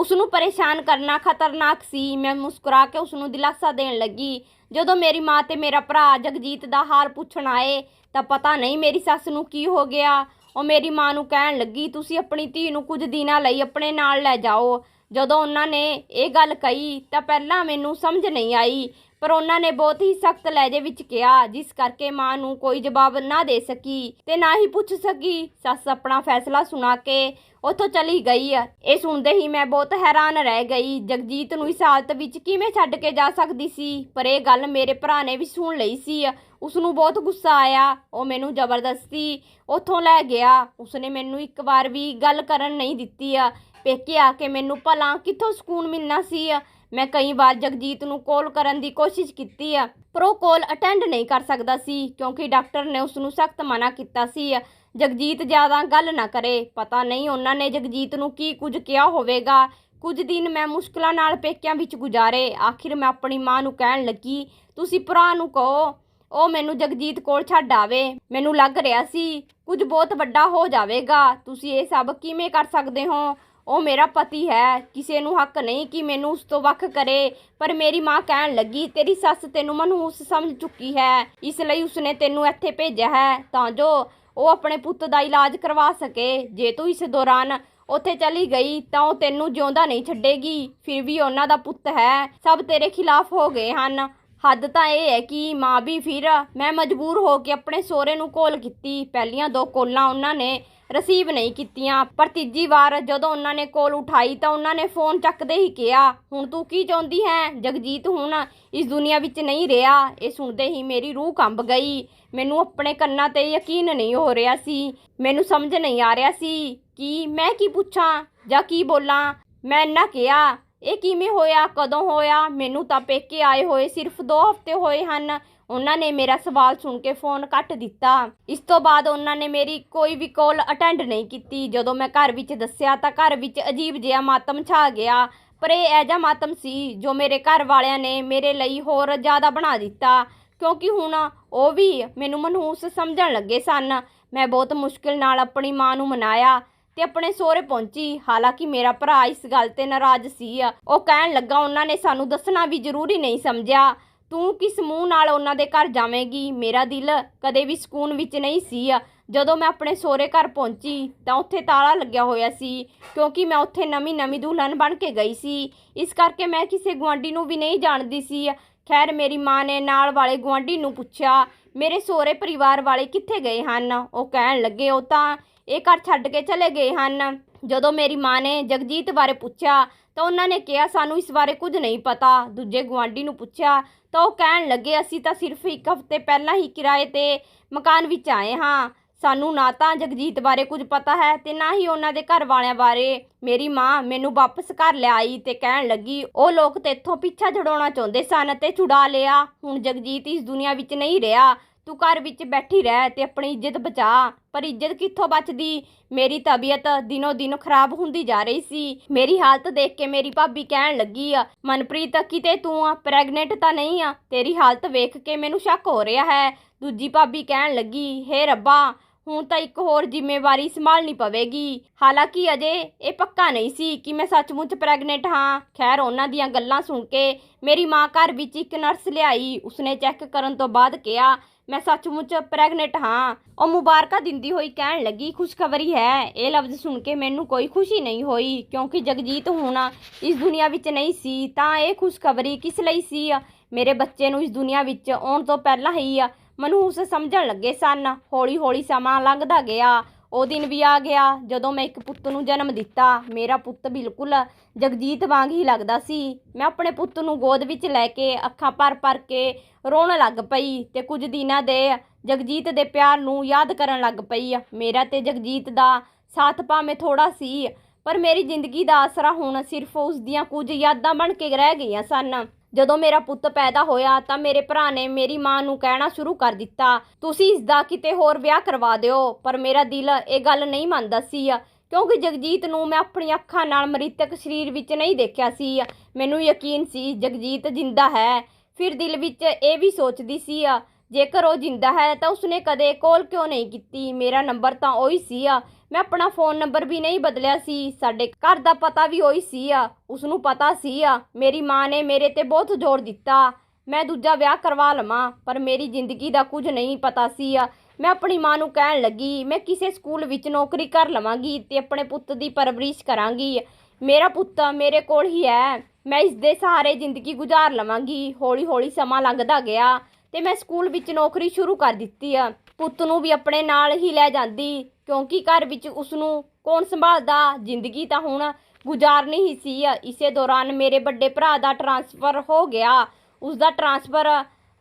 ਉਸ ਨੂੰ ਪਰੇਸ਼ਾਨ ਕਰਨਾ ਖਤਰਨਾਕ ਸੀ। ਮੈਂ ਮੁਸਕਰਾ ਕੇ ਉਸ ਨੂੰ ਦਿਲਾਸਾ ਦੇਣ ਲੱਗੀ। ਜਦੋਂ ਮੇਰੀ ਮਾਂ ਤੇ ਮੇਰਾ ਭਰਾ ਜਗਜੀਤ ਦਾ ਹਾਲ ਪੁੱਛਣ ਆਏ, ਤਾਂ ਪਤਾ ਨਹੀਂ ਮੇਰੀ ਸੱਸ ਨੂੰ ਕੀ ਹੋ ਗਿਆ। ਉਹ ਮੇਰੀ ਮਾਂ ਨੂੰ ਕਹਿਣ ਲੱਗੀ, ਤੁਸੀਂ ਆਪਣੀ ਧੀ ਨੂੰ ਕੁਝ ਦਿਨਾਂ ਲਈ ਆਪਣੇ ਨਾਲ ਲੈ ਜਾਓ। ਜਦੋਂ ਉਹਨਾਂ ਨੇ ਇਹ ਗੱਲ ਕਹੀ, ਤਾਂ ਪਹਿਲਾਂ ਮੈਨੂੰ ਸਮਝ ਨਹੀਂ ਆਈ, ਪਰ ਉਹਨਾਂ ਨੇ ਬਹੁਤ ਹੀ ਸਖਤ ਲਹਿਜੇ ਵਿੱਚ ਕਿਹਾ, ਜਿਸ ਕਰਕੇ ਮਾਂ ਨੂੰ ਕੋਈ ਜਵਾਬ ਨਾ ਦੇ ਸਕੀ ਤੇ ਨਾ ਹੀ ਪੁੱਛ ਸਕੀ। ਸੱਸ ਆਪਣਾ ਫੈਸਲਾ ਸੁਣਾ ਕੇ ਉੱਥੋਂ ਚਲੀ ਗਈ ਆ। ਇਹ ਸੁਣਦੇ ਹੀ ਮੈਂ ਬਹੁਤ ਹੈਰਾਨ ਰਹਿ ਗਈ। ਜਗਜੀਤ ਨੂੰ ਇਸ ਹਾਲਤ ਵਿੱਚ ਕਿਵੇਂ ਛੱਡ ਕੇ ਜਾ ਸਕਦੀ ਸੀ? ਪਰ ਇਹ ਗੱਲ ਮੇਰੇ ਭਰਾ ਨੇ ਵੀ ਸੁਣ ਲਈ ਸੀ ਉਸ ਨੂੰ ਬਹੁਤ ਗੁੱਸਾ ਆਇਆ। ਉਹ ਮੈਨੂੰ ਜ਼ਬਰਦਸਤੀ ਉੱਥੋਂ ਲੈ ਗਿਆ। ਉਸਨੇ ਮੈਨੂੰ ਇੱਕ ਵਾਰ ਵੀ ਗੱਲ ਕਰਨ ਨਹੀਂ ਦਿੱਤੀ ਆ। ਪੇਕੇ ਆ ਕੇ ਮੈਨੂੰ ਭਲਾ ਕਿੱਥੋਂ ਸਕੂਨ ਮਿਲਣਾ ਸੀ ਮੈਂ ਕਈ ਵਾਰ ਜਗਜੀਤ ਨੂੰ ਕਾਲ ਕਰਨ ਦੀ ਕੋਸ਼ਿਸ਼ ਕੀਤੀ ਆ। ਪਰ ਉਹ ਕਾਲ ਅਟੈਂਡ ਨਹੀਂ ਕਰ ਸਕਦਾ ਸੀ, ਕਿਉਂਕਿ ਡਾਕਟਰ ਨੇ ਉਸ ਨੂੰ ਸਖਤ ਮਨਾ ਕੀਤਾ ਸੀ ਜਗਜੀਤ ਜ਼ਿਆਦਾ ਗੱਲ ਨਾ ਕਰੇ। ਪਤਾ ਨਹੀਂ ਉਹਨਾਂ ਨੇ ਜਗਜੀਤ ਨੂੰ ਕੀ ਕੁਝ ਕਿਹਾ ਹੋਵੇਗਾ। ਕੁਝ ਦਿਨ ਮੈਂ ਮੁਸ਼ਕਲਾਂ ਨਾਲ ਪੇਕਿਆਂ ਵਿੱਚ ਗੁਜ਼ਾਰੇ। ਆਖਿਰ ਮੈਂ ਆਪਣੀ ਮਾਂ ਨੂੰ ਕਹਿਣ ਲੱਗੀ, ਤੁਸੀਂ ਭਰਾ ਨੂੰ ਕਹੋ, ਉਹ ਮੈਨੂੰ ਜਗਜੀਤ ਕੋਲ ਛੱਡ ਆਵੇ। ਮੈਨੂੰ ਲੱਗ ਰਿਹਾ ਸੀ ਕੁਝ ਬਹੁਤ ਵੱਡਾ ਹੋ ਜਾਵੇਗਾ। ਤੁਸੀਂ ਇਹ ਸਭ ਕਿਵੇਂ ਕਰ ਸਕਦੇ ਹੋ? ਉਹ ਮੇਰਾ ਪਤੀ ਹੈ। ਕਿਸੇ ਨੂੰ ਹੱਕ ਨਹੀਂ ਕਿ ਮੈਨੂੰ ਉਸ ਤੋਂ ਵੱਖ ਕਰੇ। ਪਰ ਮੇਰੀ ਮਾਂ ਕਹਿਣ ਲੱਗੀ, ਤੇਰੀ ਸੱਸ ਤੈਨੂੰ ਮਨਹੂਸ ਸਮਝ ਚੁੱਕੀ ਹੈ। ਇਸ ਲਈ ਉਸਨੇ ਤੈਨੂੰ ਇੱਥੇ ਭੇਜਿਆ ਹੈ। ਤਾਂ ਜੋ ਉਹ ਆਪਣੇ ਪੁੱਤ ਦਾ ਇਲਾਜ ਕਰਵਾ ਸਕੇ। ਜੇ ਤੂੰ ਇਸ ਦੌਰਾਨ ਉੱਥੇ ਚਲੀ ਗਈ ਤਾਂ ਉਹ ਤੈਨੂੰ ਜਿਉਂਦਾ ਨਹੀਂ ਛੱਡੇਗੀ। ਫਿਰ ਵੀ ਉਹਨਾਂ ਦਾ ਪੁੱਤ ਹੈ। ਸਭ ਤੇਰੇ ਖਿਲਾਫ ਹੋ ਗਏ ਹਨ। ਹੱਦ ਤਾਂ ਇਹ ਹੈ ਕਿ ਮਾਂ ਵੀ ਫਿਰ ਮੈਂ ਮਜਬੂਰ ਹੋ ਕੇ ਆਪਣੇ ਸਹੁਰੇ ਨੂੰ ਕੋਲ ਕੀਤੀ। ਪਹਿਲੀਆਂ ਦੋ ਕੋਲਾਂ ਉਹਨਾਂ ਨੇ ਰਿਸੀਵ ਨਹੀਂ ਕੀਤੀਆਂ, ਪਰ ਤੀਜੀ ਵਾਰ ਜਦੋਂ ਉਹਨਾਂ ਨੇ ਕੋਲ ਉਠਾਈ ਤਾਂ ਉਹਨਾਂ ਨੇ ਫੋਨ ਚੱਕਦੇ ਹੀ ਕਿਹਾ, ਹੁਣ ਤੂੰ ਕੀ ਚਾਹੁੰਦੀ ਹੈ? ਜਗਜੀਤ ਹੁਣ ਇਸ ਦੁਨੀਆ ਵਿੱਚ ਨਹੀਂ ਰਿਹਾ। ਇਹ ਸੁਣਦੇ ਹੀ ਮੇਰੀ ਰੂਹ ਕੰਬ ਗਈ। ਮੈਨੂੰ ਆਪਣੇ ਕੰਨਾਂ ਤੇ ਯਕੀਨ ਨਹੀਂ ਹੋ ਰਿਹਾ ਸੀ। ਮੈਨੂੰ ਸਮਝ ਨਹੀਂ ਆ ਰਿਹਾ ਸੀ ਕਿ ਮੈਂ ਕੀ ਪੁੱਛਾਂ ਜਾਂ ਕੀ ਬੋਲਾਂ। ਮੈਂ ਇੰਨਾ ਕਿਹਾ ਇਹ ਕਿਵੇਂ ਹੋਇਆ? ਕਦੋਂ ਹੋਇਆ? ਮੈਨੂੰ ਤਾਂ ਪੇਕੇ ਆਏ ਹੋਏ ਸਿਰਫ 2 ਹਫ਼ਤੇ ਹੋਏ ਹਨ। ਉਹਨਾਂ ਨੇ ਮੇਰਾ ਸਵਾਲ ਸੁਣ ਕੇ ਫੋਨ ਕੱਟ ਦਿੱਤਾ। ਇਸ ਤੋਂ ਬਾਅਦ ਉਹਨਾਂ ਨੇ ਮੇਰੀ ਕੋਈ ਵੀ ਕਾਲ ਅਟੈਂਡ ਨਹੀਂ ਕੀਤੀ। ਜਦੋਂ ਮੈਂ ਘਰ ਵਿੱਚ ਦੱਸਿਆ ਤਾਂ ਘਰ ਵਿੱਚ ਅਜੀਬ ਜਿਹਾ ਮਾਤਮ ਛਾ ਗਿਆ। ਪਰ ਇਹ ਐਜਾ ਮਾਤਮ ਸੀ ਜੋ ਮੇਰੇ ਘਰ ਵਾਲਿਆਂ ਨੇ ਮੇਰੇ ਲਈ ਹੋਰ ਜ਼ਿਆਦਾ ਬਣਾ ਦਿੱਤਾ। ਕਿਉਂਕਿ ਹੁਣ ਉਹ ਵੀ ਮੈਨੂੰ ਮਨਹੂਸ ਸਮਝਣ ਲੱਗੇ ਸਨ। ਮੈਂ ਬਹੁਤ ਮੁਸ਼ਕਿਲ ਨਾਲ ਆਪਣੀ ਮਾਂ ਨੂੰ ਮਨਾਇਆ। ਤੇ ਆਪਣੇ ਸਹੁਰੇ ਪਹੁੰਚੀ। ਹਾਲਾਂਕਿ ਮੇਰਾ ਭਰਾ ਇਸ ਗੱਲ ਤੇ ਨਾਰਾਜ਼ ਸੀ ਉਹ ਕਹਿਣ ਲੱਗਾ, ਉਹਨਾਂ ਨੇ ਸਾਨੂੰ ਦੱਸਣਾ ਵੀ ਜ਼ਰੂਰੀ ਨਹੀਂ ਸਮਝਿਆ। ਤੂੰ ਕਿਸ ਮੂੰਹ ਨਾਲ ਉਹਨਾਂ ਦੇ ਘਰ ਜਾਵੇਂਗੀ? ਮੇਰਾ ਦਿਲ ਕਦੇ ਵੀ ਸਕੂਨ ਵਿੱਚ ਨਹੀਂ ਸੀ ਜਦੋਂ ਮੈਂ ਆਪਣੇ ਸਹੁਰੇ ਘਰ ਪਹੁੰਚੀ, ਤਾਂ ਉੱਥੇ ਤਾਲਾ ਲੱਗਿਆ ਹੋਇਆ ਸੀ, ਕਿਉਂਕਿ ਮੈਂ ਉੱਥੇ ਨਵੀਂ ਨਵੀਂ ਦੁਲਹਨ ਬਣ ਕੇ ਗਈ ਸੀ। ਇਸ ਕਰਕੇ ਮੈਂ ਕਿਸੇ ਗੁਆਂਢੀ ਨੂੰ ਵੀ ਨਹੀਂ ਜਾਣਦੀ ਸੀ। ਖੈਰ, ਮੇਰੀ ਮਾਂ ਨੇ ਨਾਲ ਵਾਲੇ ਗੁਆਂਢੀ ਨੂੰ ਪੁੱਛਿਆ, ਮੇਰੇ ਸਹੁਰੇ ਪਰਿਵਾਰ ਵਾਲੇ ਕਿੱਥੇ ਗਏ ਹਨ? ਉਹ ਕਹਿਣ ਲੱਗੇ, ਉਹ ਤਾਂ ਇਹ ਘਰ ਛੱਡ ਕੇ ਚਲੇ ਗਏ ਹਨ। ਜਦੋਂ ਮੇਰੀ ਮਾਂ ਨੇ ਜਗਜੀਤ ਬਾਰੇ ਪੁੱਛਿਆ, ਤਾਂ ਉਹਨਾਂ ਨੇ ਕਿਹਾ, ਸਾਨੂੰ ਇਸ ਬਾਰੇ ਕੁਝ ਨਹੀਂ ਪਤਾ। ਦੂਜੇ ਗੁਆਂਢੀ ਨੂੰ ਪੁੱਛਿਆ, ਤਾਂ ਉਹ ਕਹਿਣ ਲੱਗੇ, ਅਸੀਂ ਤਾਂ ਸਿਰਫ ਇੱਕ ਹਫ਼ਤੇ ਪਹਿਲਾਂ ਹੀ ਕਿਰਾਏ ਤੇ ਮਕਾਨ ਵਿੱਚ ਆਏ ਹਾਂ। ਸਾਨੂੰ ਨਾ ਤਾਂ ਜਗਜੀਤ ਬਾਰੇ ਕੁਝ ਪਤਾ ਹੈ ਤੇ ਨਾ ਹੀ ਉਹਨਾਂ ਦੇ ਘਰ ਵਾਲਿਆਂ ਬਾਰੇ। ਮੇਰੀ ਮਾਂ ਮੈਨੂੰ ਵਾਪਸ ਘਰ ਲਿਆਈ ਤੇ ਕਹਿਣ ਲੱਗੀ, ਉਹ ਲੋਕ ਤੇਥੋਂ ਪਿੱਛਾ ਛਡਾਉਣਾ ਚਾਹੁੰਦੇ ਸਨ ਤੇ ਛੁਡਾ ਲਿਆ। ਹੁਣ ਜਗਜੀਤ ਇਸ ਦੁਨੀਆ ਵਿੱਚ ਨਹੀਂ ਰਿਹਾ। ਤੂੰ ਘਰ ਵਿੱਚ ਬੈਠੀ ਰਹਿ ਤੇ ਆਪਣੀ ਇੱਜ਼ਤ ਬਚਾ। ਪਰ ਇੱਜ਼ਤ ਕਿੱਥੋਂ ਬਚਦੀ? ਮੇਰੀ ਤਬੀਅਤ ਦਿਨੋ ਦਿਨ ਖਰਾਬ ਹੁੰਦੀ ਜਾ ਰਹੀ ਸੀ। ਮੇਰੀ ਹਾਲਤ ਦੇਖ ਕੇ ਮੇਰੀ ਭਾਬੀ ਕਹਿਣ ਲੱਗੀ ਆ, ਮਨਪ੍ਰੀਤ ਕਿਤੇ ਤੂੰ ਪ੍ਰੈਗਨੈਂਟ ਤਾਂ ਨਹੀਂ ਆ? ਤੇਰੀ ਹਾਲਤ ਵੇਖ ਕੇ ਮੈਨੂੰ ਸ਼ੱਕ ਹੋ ਰਿਹਾ ਹੈ। ਦੂਜੀ ਭਾਬੀ ਕਹਿਣ ਲੱਗੀ, ਹੇ ਰੱਬਾ, ਹੁਣ ਤਾਂ ਇੱਕ ਹੋਰ ਜ਼ਿੰਮੇਵਾਰੀ ਸੰਭਾਲਣੀ ਪਵੇਗੀ। ਹਾਲਾਂਕਿ ਅਜੇ ਇਹ ਪੱਕਾ ਨਹੀਂ ਸੀ ਕਿ ਮੈਂ ਸੱਚਮੁੱਚ ਪ੍ਰੈਗਨੈਂਟ ਹਾਂ। ਖੈਰ, ਉਹਨਾਂ ਦੀਆਂ ਗੱਲਾਂ ਸੁਣ ਕੇ ਮੇਰੀ ਮਾਂ ਘਰ ਵਿੱਚ ਇੱਕ ਨਰਸ ਲਿਆਈ। ਉਸਨੇ ਚੈੱਕ ਕਰਨ ਤੋਂ ਬਾਅਦ ਕਿਹਾ ਮੈਂ ਸੱਚਮੁੱਚ ਪ੍ਰੈਗਨੈਂਟ ਹਾਂ। ਉਹ ਮੁਬਾਰਕਾਂ ਦਿੰਦੀ ਹੋਈ ਕਹਿਣ ਲੱਗੀ, ਖੁਸ਼ਖਬਰੀ ਹੈ। ਇਹ ਲਫ਼ਜ਼ ਸੁਣ ਕੇ ਮੈਨੂੰ ਕੋਈ ਖੁਸ਼ੀ ਨਹੀਂ ਹੋਈ, ਕਿਉਂਕਿ ਜਗਜੀਤ ਹੁਣ ਇਸ ਦੁਨੀਆ ਵਿੱਚ ਨਹੀਂ ਸੀ, ਤਾਂ ਇਹ ਖੁਸ਼ਖਬਰੀ ਕਿਸ ਲਈ ਸੀ? ਮੇਰੇ ਬੱਚੇ ਨੂੰ ਇਸ ਦੁਨੀਆ ਵਿੱਚ ਆਉਣ ਤੋਂ ਪਹਿਲਾਂ ਹੀ ਮਨਹੂਸ ਸਮਝਣ ਲੱਗੇ ਸਨ। ਹੌਲੀ ਹੌਲੀ ਸਮਾਂ ਲੰਘਦਾ ਗਿਆ। ਉਹ ਦਿਨ ਵੀ ਆ ਗਿਆ, ਜਦੋਂ ਮੈਂ ਇੱਕ ਪੁੱਤ ਨੂੰ ਜਨਮ ਦਿੱਤਾ। ਮੇਰਾ ਪੁੱਤ ਬਿਲਕੁਲ ਜਗਜੀਤ ਵਾਂਗ ਹੀ ਲੱਗਦਾ ਸੀ। ਮੈਂ ਆਪਣੇ ਪੁੱਤ ਨੂੰ ਗੋਦ ਵਿੱਚ ਲੈ ਕੇ, ਅੱਖਾਂ ਭਰ ਭਰ ਕੇ ਰੋਣ ਲੱਗ ਪਈ ਤੇ ਕੁਝ ਦਿਨਾਂ ਦੇ ਜਗਜੀਤ ਦੇ ਪਿਆਰ ਨੂੰ ਯਾਦ ਕਰਨ ਲੱਗ ਪਈ। ਮੇਰਾ ਤੇ ਜਗਜੀਤ ਦਾ ਸਾਥ ਭਾਵੇਂ ਥੋੜਾ ਸੀ, ਪਰ ਮੇਰੀ ਜ਼ਿੰਦਗੀ ਦਾ ਆਸਰਾ ਹੁਣ ਸਿਰਫ ਉਸ ਦੀਆਂ ਕੁਝ ਯਾਦਾਂ ਬਣ ਕੇ ਰਹਿ ਗਈਆਂ ਸਨ। ਜਦੋਂ ਮੇਰਾ ਪੁੱਤ ਪੈਦਾ ਹੋਇਆ ਤਾਂ ਮੇਰੇ ਭਰਾ ਨੇ ਮੇਰੀ ਮਾਂ ਨੂੰ ਕਹਿਣਾ ਸ਼ੁਰੂ ਕਰ ਦਿੱਤਾ। ਤੁਸੀਂ ਇਸ ਦਾ ਕਿਤੇ ਹੋਰ ਵਿਆਹ ਕਰਵਾ ਦਿਓ, ਪਰ ਮੇਰਾ ਦਿਲ ਇਹ ਗੱਲ ਨਹੀਂ ਮੰਨਦਾ ਸੀ, ਕਿਉਂਕਿ ਜਗਜੀਤ ਨੂੰ ਮੈਂ ਆਪਣੀਆਂ ਅੱਖਾਂ ਨਾਲ ਮ੍ਰਿਤਕ ਸਰੀਰ ਵਿੱਚ ਨਹੀਂ ਦੇਖਿਆ ਸੀ। ਮੈਨੂੰ ਯਕੀਨ ਸੀ, ਜਗਜੀਤ ਜਿੰਦਾ ਹੈ। ਫਿਰ ਦਿਲ ਵਿੱਚ ਇਹ ਵੀ ਸੋਚਦੀ ਸੀ ਜੇਕਰ ਉਹ ਜਿੰਦਾ ਹੈ ਤਾਂ ਉਸਨੇ ਕਦੇ ਕਾਲ ਕਿਉਂ ਨਹੀਂ ਕੀਤੀ? ਮੇਰਾ ਨੰਬਰ ਤਾਂ ਉਹੀ ਸੀ ਆ। ਮੈਂ ਆਪਣਾ ਫੋਨ ਨੰਬਰ ਵੀ ਨਹੀਂ ਬਦਲਿਆ ਸੀ। ਸਾਡੇ ਘਰ ਦਾ ਪਤਾ ਵੀ ਉਹੀ ਸੀ ਆ। ਉਸ ਨੂੰ ਪਤਾ ਸੀ ਆ। ਮੇਰੀ ਮਾਂ ਨੇ ਮੇਰੇ ਤੇ ਬਹੁਤ ਜ਼ੋਰ ਦਿੱਤਾ। ਮੈਂ ਦੂਜਾ ਵਿਆਹ ਕਰਵਾ ਲਵਾਂ, ਪਰ ਮੇਰੀ ਜ਼ਿੰਦਗੀ ਦਾ ਕੁਝ ਨਹੀਂ ਪਤਾ ਸੀ ਆ। ਮੈਂ ਆਪਣੀ ਮਾਂ ਨੂੰ ਕਹਿਣ ਲੱਗੀ, ਮੈਂ ਕਿਸੇ ਸਕੂਲ ਵਿੱਚ ਨੌਕਰੀ ਕਰ ਲਵਾਂਗੀ ਤੇ ਆਪਣੇ ਪੁੱਤ ਦੀ ਪਰਵਰਿਸ਼ ਕਰਾਂਗੀ। ਮੇਰਾ ਪੁੱਤ ਮੇਰੇ ਕੋਲ ਹੀ ਹੈ। ਮੈਂ ਇਸ ਦੇ ਸਹਾਰੇ ਜ਼ਿੰਦਗੀ ਗੁਜ਼ਾਰ ਲਵਾਂਗੀ। ਹੌਲੀ ਹੌਲੀ ਸਮਾਂ ਲੰਘਦਾ ਗਿਆ। ਤੇ ਮੈਂ ਸਕੂਲ ਵਿੱਚ ਨੌਕਰੀ ਸ਼ੁਰੂ ਕਰ ਦਿੱਤੀ ਆ। ਪੁੱਤ ਨੂੰ ਵੀ ਆਪਣੇ ਨਾਲ ਹੀ ਲੈ ਜਾਂਦੀ, ਕਿਉਂਕਿ ਘਰ ਵਿੱਚ ਉਸ ਨੂੰ ਕੌਣ ਸੰਭਾਲਦਾ? ਜ਼ਿੰਦਗੀ ਤਾਂ ਹੁਣ ਗੁਜ਼ਾਰਨੀ ਹੀ ਸੀ ਇਸੇ ਦੌਰਾਨ ਮੇਰੇ ਵੱਡੇ ਭਰਾ ਦਾ ਟਰਾਂਸਫਰ ਹੋ ਗਿਆ। ਉਸ ਦਾ ਟਰਾਂਸਫਰ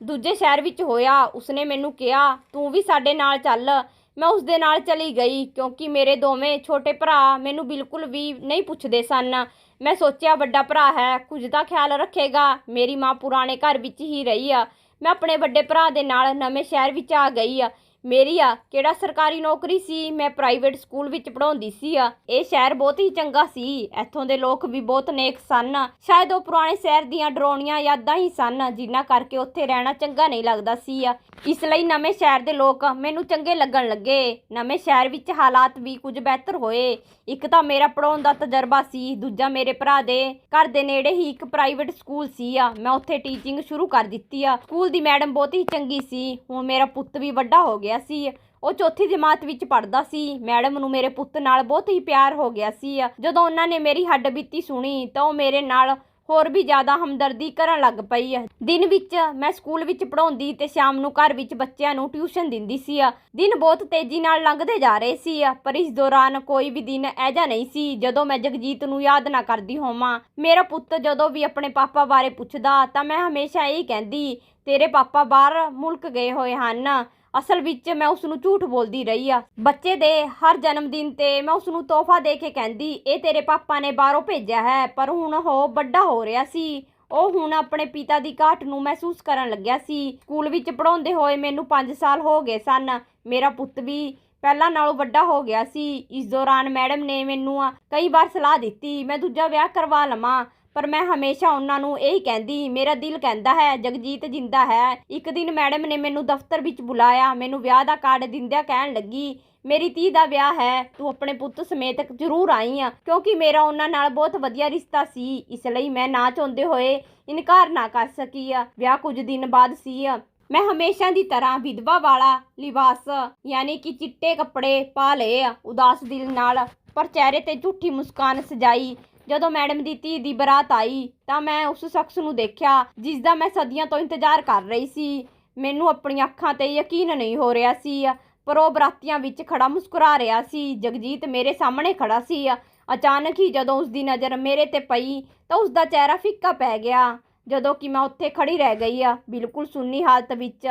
ਦੂਜੇ ਸ਼ਹਿਰ ਵਿੱਚ ਹੋਇਆ। ਉਸਨੇ ਮੈਨੂੰ ਕਿਹਾ, ਤੂੰ ਵੀ ਸਾਡੇ ਨਾਲ ਚੱਲ। ਮੈਂ ਉਸ ਦੇ ਨਾਲ ਚਲੀ ਗਈ, ਕਿਉਂਕਿ ਮੇਰੇ ਦੋਵੇਂ ਛੋਟੇ ਭਰਾ ਮੈਨੂੰ ਬਿਲਕੁਲ ਵੀ ਨਹੀਂ ਪੁੱਛਦੇ ਸਨ। ਮੈਂ ਸੋਚਿਆ, ਵੱਡਾ ਭਰਾ ਹੈ, ਕੁਝ ਦਾ ਖਿਆਲ ਰੱਖੇਗਾ। ਮੇਰੀ ਮਾਂ ਪੁਰਾਣੇ ਘਰ ਵਿੱਚ ਹੀ ਰਹੀ ਆ। ਮੈਂ ਆਪਣੇ ਵੱਡੇ ਭਰਾ ਦੇ ਨਾਲ ਨਵੇਂ ਸ਼ਹਿਰ ਵਿੱਚ ਆ ਗਈ ਆ। ਮੇਰੀ ਆ, ਕਿਹੜਾ ਸਰਕਾਰੀ ਨੌਕਰੀ ਸੀ? ਮੈਂ ਪ੍ਰਾਈਵੇਟ ਸਕੂਲ ਵਿੱਚ ਪੜ੍ਹਾਉਂਦੀ ਸੀ ਆ। ਇਹ ਸ਼ਹਿਰ ਬਹੁਤ ਹੀ ਚੰਗਾ ਸੀ। ਇੱਥੋਂ ਦੇ ਲੋਕ ਵੀ ਬਹੁਤ ਨੇਕ ਸਨ ਸ਼ਾਇਦ ਉਹ ਪੁਰਾਣੇ ਸ਼ਹਿਰ ਦੀਆਂ ਡਰਾਉਣੀਆਂ ਯਾਦਾਂ ਹੀ ਸਨ ਜਿਨ੍ਹਾਂ ਕਰਕੇ ਉੱਥੇ ਰਹਿਣਾ ਚੰਗਾ ਨਹੀਂ ਲੱਗਦਾ ਸੀ ਆ। ਇਸ ਲਈ ਨਵੇਂ ਸ਼ਹਿਰ ਦੇ ਲੋਕ ਮੈਨੂੰ ਚੰਗੇ ਲੱਗਣ ਲੱਗੇ। ਨਵੇਂ ਸ਼ਹਿਰ ਵਿੱਚ ਹਾਲਾਤ ਵੀ ਕੁਝ ਬਿਹਤਰ ਹੋਏ। ਇੱਕ ਤਾਂ ਮੇਰਾ ਪੜਾਉਣ ਦਾ ਤਜਰਬਾ ਸੀ, ਦੂਜਾ ਮੇਰੇ ਭਰਾ ਦੇ ਘਰ ਦੇ ਨੇੜੇ ਹੀ ਇੱਕ ਪ੍ਰਾਈਵੇਟ ਸਕੂਲ ਸੀ ਆ। ਮੈਂ ਉੱਥੇ ਟੀਚਿੰਗ ਸ਼ੁਰੂ ਕਰ ਦਿੱਤੀ ਆ। ਸਕੂਲ ਦੀ ਮੈਡਮ ਬਹੁਤ ਹੀ ਚੰਗੀ ਸੀ। ਹੁਣ ਮੇਰਾ ਪੁੱਤ ਵੀ ਵੱਡਾ ਹੋ ਗਿਆ ਸੀ। ਉਹ ਚੌਥੀ ਜਮਾਤ ਵਿੱਚ ਪੜਦਾ ਸੀ। ਮੈਡਮ ਨੂੰ ਮੇਰੇ ਪੁੱਤ ਨਾਲ ਬਹੁਤ ਹੀ ਪਿਆਰ ਹੋ ਗਿਆ ਸੀ ਜਦੋਂ ਉਹਨਾਂ ਨੇ ਮੇਰੀ ਹੱਡ ਬੀਤੀ ਸੁਣੀ, ਤਾਂ ਉਹ ਮੇਰੇ ਨਾਲ ਹੋਰ ਵੀ ਜ਼ਿਆਦਾ ਹਮਦਰਦੀ ਕਰਨ ਲੱਗ ਪਈ ਆ ਦਿਨ ਵਿੱਚ ਮੈਂ ਸਕੂਲ ਵਿੱਚ ਪੜਾਉਂਦੀ ਤੇ ਸ਼ਾਮ ਨੂੰ ਘਰ ਵਿੱਚ ਬੱਚਿਆਂ ਨੂੰ ਟਿਊਸ਼ਨ ਦਿੰਦੀ ਸੀ ਦਿਨ ਬਹੁਤ ਤੇਜ਼ੀ ਨਾਲ ਲੰਘਦੇ ਜਾ ਰਹੇ ਸੀ ਪਰ ਇਸ ਦੌਰਾਨ ਕੋਈ ਵੀ ਦਿਨ ਐਜਾ ਨਹੀਂ ਸੀ ਜਦੋਂ ਮੈਂ ਜਗਜੀਤ ਨੂੰ ਯਾਦ ਨਾ ਕਰਦੀ ਹੋਵਾਂ। ਮੇਰਾ ਪੁੱਤ ਜਦੋਂ ਵੀ ਆਪਣੇ ਪਾਪਾ ਬਾਰੇ ਪੁੱਛਦਾ ਤਾਂ ਮੈਂ ਹਮੇਸ਼ਾ ਇਹ ਕਹਿੰਦੀ, ਤੇਰੇ ਪਾਪਾ ਬਾਹਰ ਮੁਲਕ ਗਏ ਹੋਏ ਹਨ। ਅਸਲ ਵਿੱਚ ਮੈਂ ਉਸ ਨੂੰ ਝੂਠ ਬੋਲਦੀ ਰਹੀ ਆ। ਬੱਚੇ ਦੇ ਹਰ ਜਨਮ ਦਿਨ ਤੇ ਮੈਂ ਉਸ ਨੂੰ ਤੋਹਫਾ ਦੇ ਕੇ ਕਹਿੰਦੀ, ਇਹ ਤੇਰੇ ਪਾਪਾ ਨੇ ਬਾਹਰੋਂ ਭੇਜਿਆ ਹੈ, ਪਰ ਹੁਣ ਉਹ ਵੱਡਾ ਹੋ ਰਿਹਾ ਸੀ। ਉਹ ਹੁਣ ਆਪਣੇ ਪਿਤਾ ਦੀ ਘਾਟ ਨੂੰ ਮਹਿਸੂਸ ਕਰਨ ਲੱਗਿਆ ਸੀ। ਸਕੂਲ ਵਿੱਚ ਪੜਾਉਂਦੇ ਹੋਏ ਮੈਨੂੰ 5 ਸਾਲ ਹੋ ਗਏ ਸਨ। ਮੇਰਾ ਪੁੱਤ ਵੀ ਪਹਿਲਾਂ ਨਾਲੋਂ ਵੱਡਾ ਹੋ ਗਿਆ ਸੀ। ਇਸ ਦੌਰਾਨ ਮੈਡਮ ਨੇ ਮੈਨੂੰ ਕਈ ਵਾਰ ਸਲਾਹ ਦਿੱਤੀ, ਮੈਂ ਦੂਜਾ ਵਿਆਹ ਕਰਵਾ ਲਵਾਂ। ਪਰ ਮੈਂ ਹਮੇਸ਼ਾ ਉਹਨਾਂ ਨੂੰ ਇਹੀ ਕਹਿੰਦੀ, ਮੇਰਾ ਦਿਲ ਕਹਿੰਦਾ ਹੈ, ਜਗਜੀਤ ਜਿੰਦਾ ਹੈ। ਇੱਕ ਦਿਨ ਮੈਡਮ ਨੇ ਮੈਨੂੰ ਦਫ਼ਤਰ ਵਿੱਚ ਬੁਲਾਇਆ, ਮੈਨੂੰ ਵਿਆਹ ਦਾ ਕਾਰਡ ਦਿੰਦਿਆਂ ਕਹਿਣ ਲੱਗੀ, ਮੇਰੀ ਧੀ ਦਾ ਵਿਆਹ ਹੈ, ਤੂੰ ਆਪਣੇ ਪੁੱਤ ਸਮੇਤ ਜ਼ਰੂਰ ਆਈ ਆ, ਕਿਉਂਕਿ ਮੇਰਾ ਉਹਨਾਂ ਨਾਲ ਬਹੁਤ ਵਧੀਆ ਰਿਸ਼ਤਾ ਸੀ, ਇਸ ਲਈ ਮੈਂ ਨਾ ਚਾਹੁੰਦੇ ਹੋਏ ਇਨਕਾਰ ਨਾ ਕਰ ਸਕੀ ਆ। ਵਿਆਹ ਕੁਝ ਦਿਨ ਬਾਅਦ ਸੀ ਆ। ਮੈਂ ਹਮੇਸ਼ਾ ਦੀ ਤਰ੍ਹਾਂ ਵਿਧਵਾ ਵਾਲਾ ਲਿਬਾਸ, ਯਾਨੀ ਕਿ ਚਿੱਟੇ ਕੱਪੜੇ ਪਾ ਲਏ ਉਦਾਸ ਦਿਲ ਨਾਲ, ਪਰ ਚਿਹਰੇ ਤੇ ਝੂਠੀ ਮੁਸਕਾਨ ਸਜਾਈ ਜਦੋਂ ਮੈਡਮ ਦੀ ਧੀ ਦੀ ਬਰਾਤ ਆਈ, ਤਾਂ ਮੈਂ ਉਸ ਸ਼ਖਸ ਨੂੰ ਦੇਖਿਆ ਜਿਸ ਦਾ ਮੈਂ ਸਦੀਆਂ ਤੋਂ ਇੰਤਜ਼ਾਰ ਕਰ ਰਹੀ ਸੀ। ਮੈਨੂੰ ਆਪਣੀਆਂ ਅੱਖਾਂ ਤੇ ਯਕੀਨ ਨਹੀਂ ਹੋ ਰਿਹਾ ਸੀ, ਪਰ ਉਹ ਬਰਾਤੀਆਂ ਵਿੱਚ ਖੜਾ ਮੁਸਕਰਾ ਰਿਹਾ ਸੀ। ਜਗਜੀਤ ਮੇਰੇ ਸਾਹਮਣੇ ਖੜਾ ਸੀ। ਅਚਾਨਕ ਹੀ ਜਦੋਂ ਉਸ ਦੀ ਨਜ਼ਰ ਮੇਰੇ ਤੇ ਪਈ, ਤਾਂ ਉਸ ਦਾ ਚਿਹਰਾ ਫਿੱਕਾ ਪੈ ਗਿਆ। ਜਦੋਂ ਕਿ ਮੈਂ ਉੱਥੇ ਖੜੀ ਰਹਿ ਗਈ ਆ ਬਿਲਕੁਲ ਸੁੰਨੀ ਹਾਲਤ ਵਿੱਚ।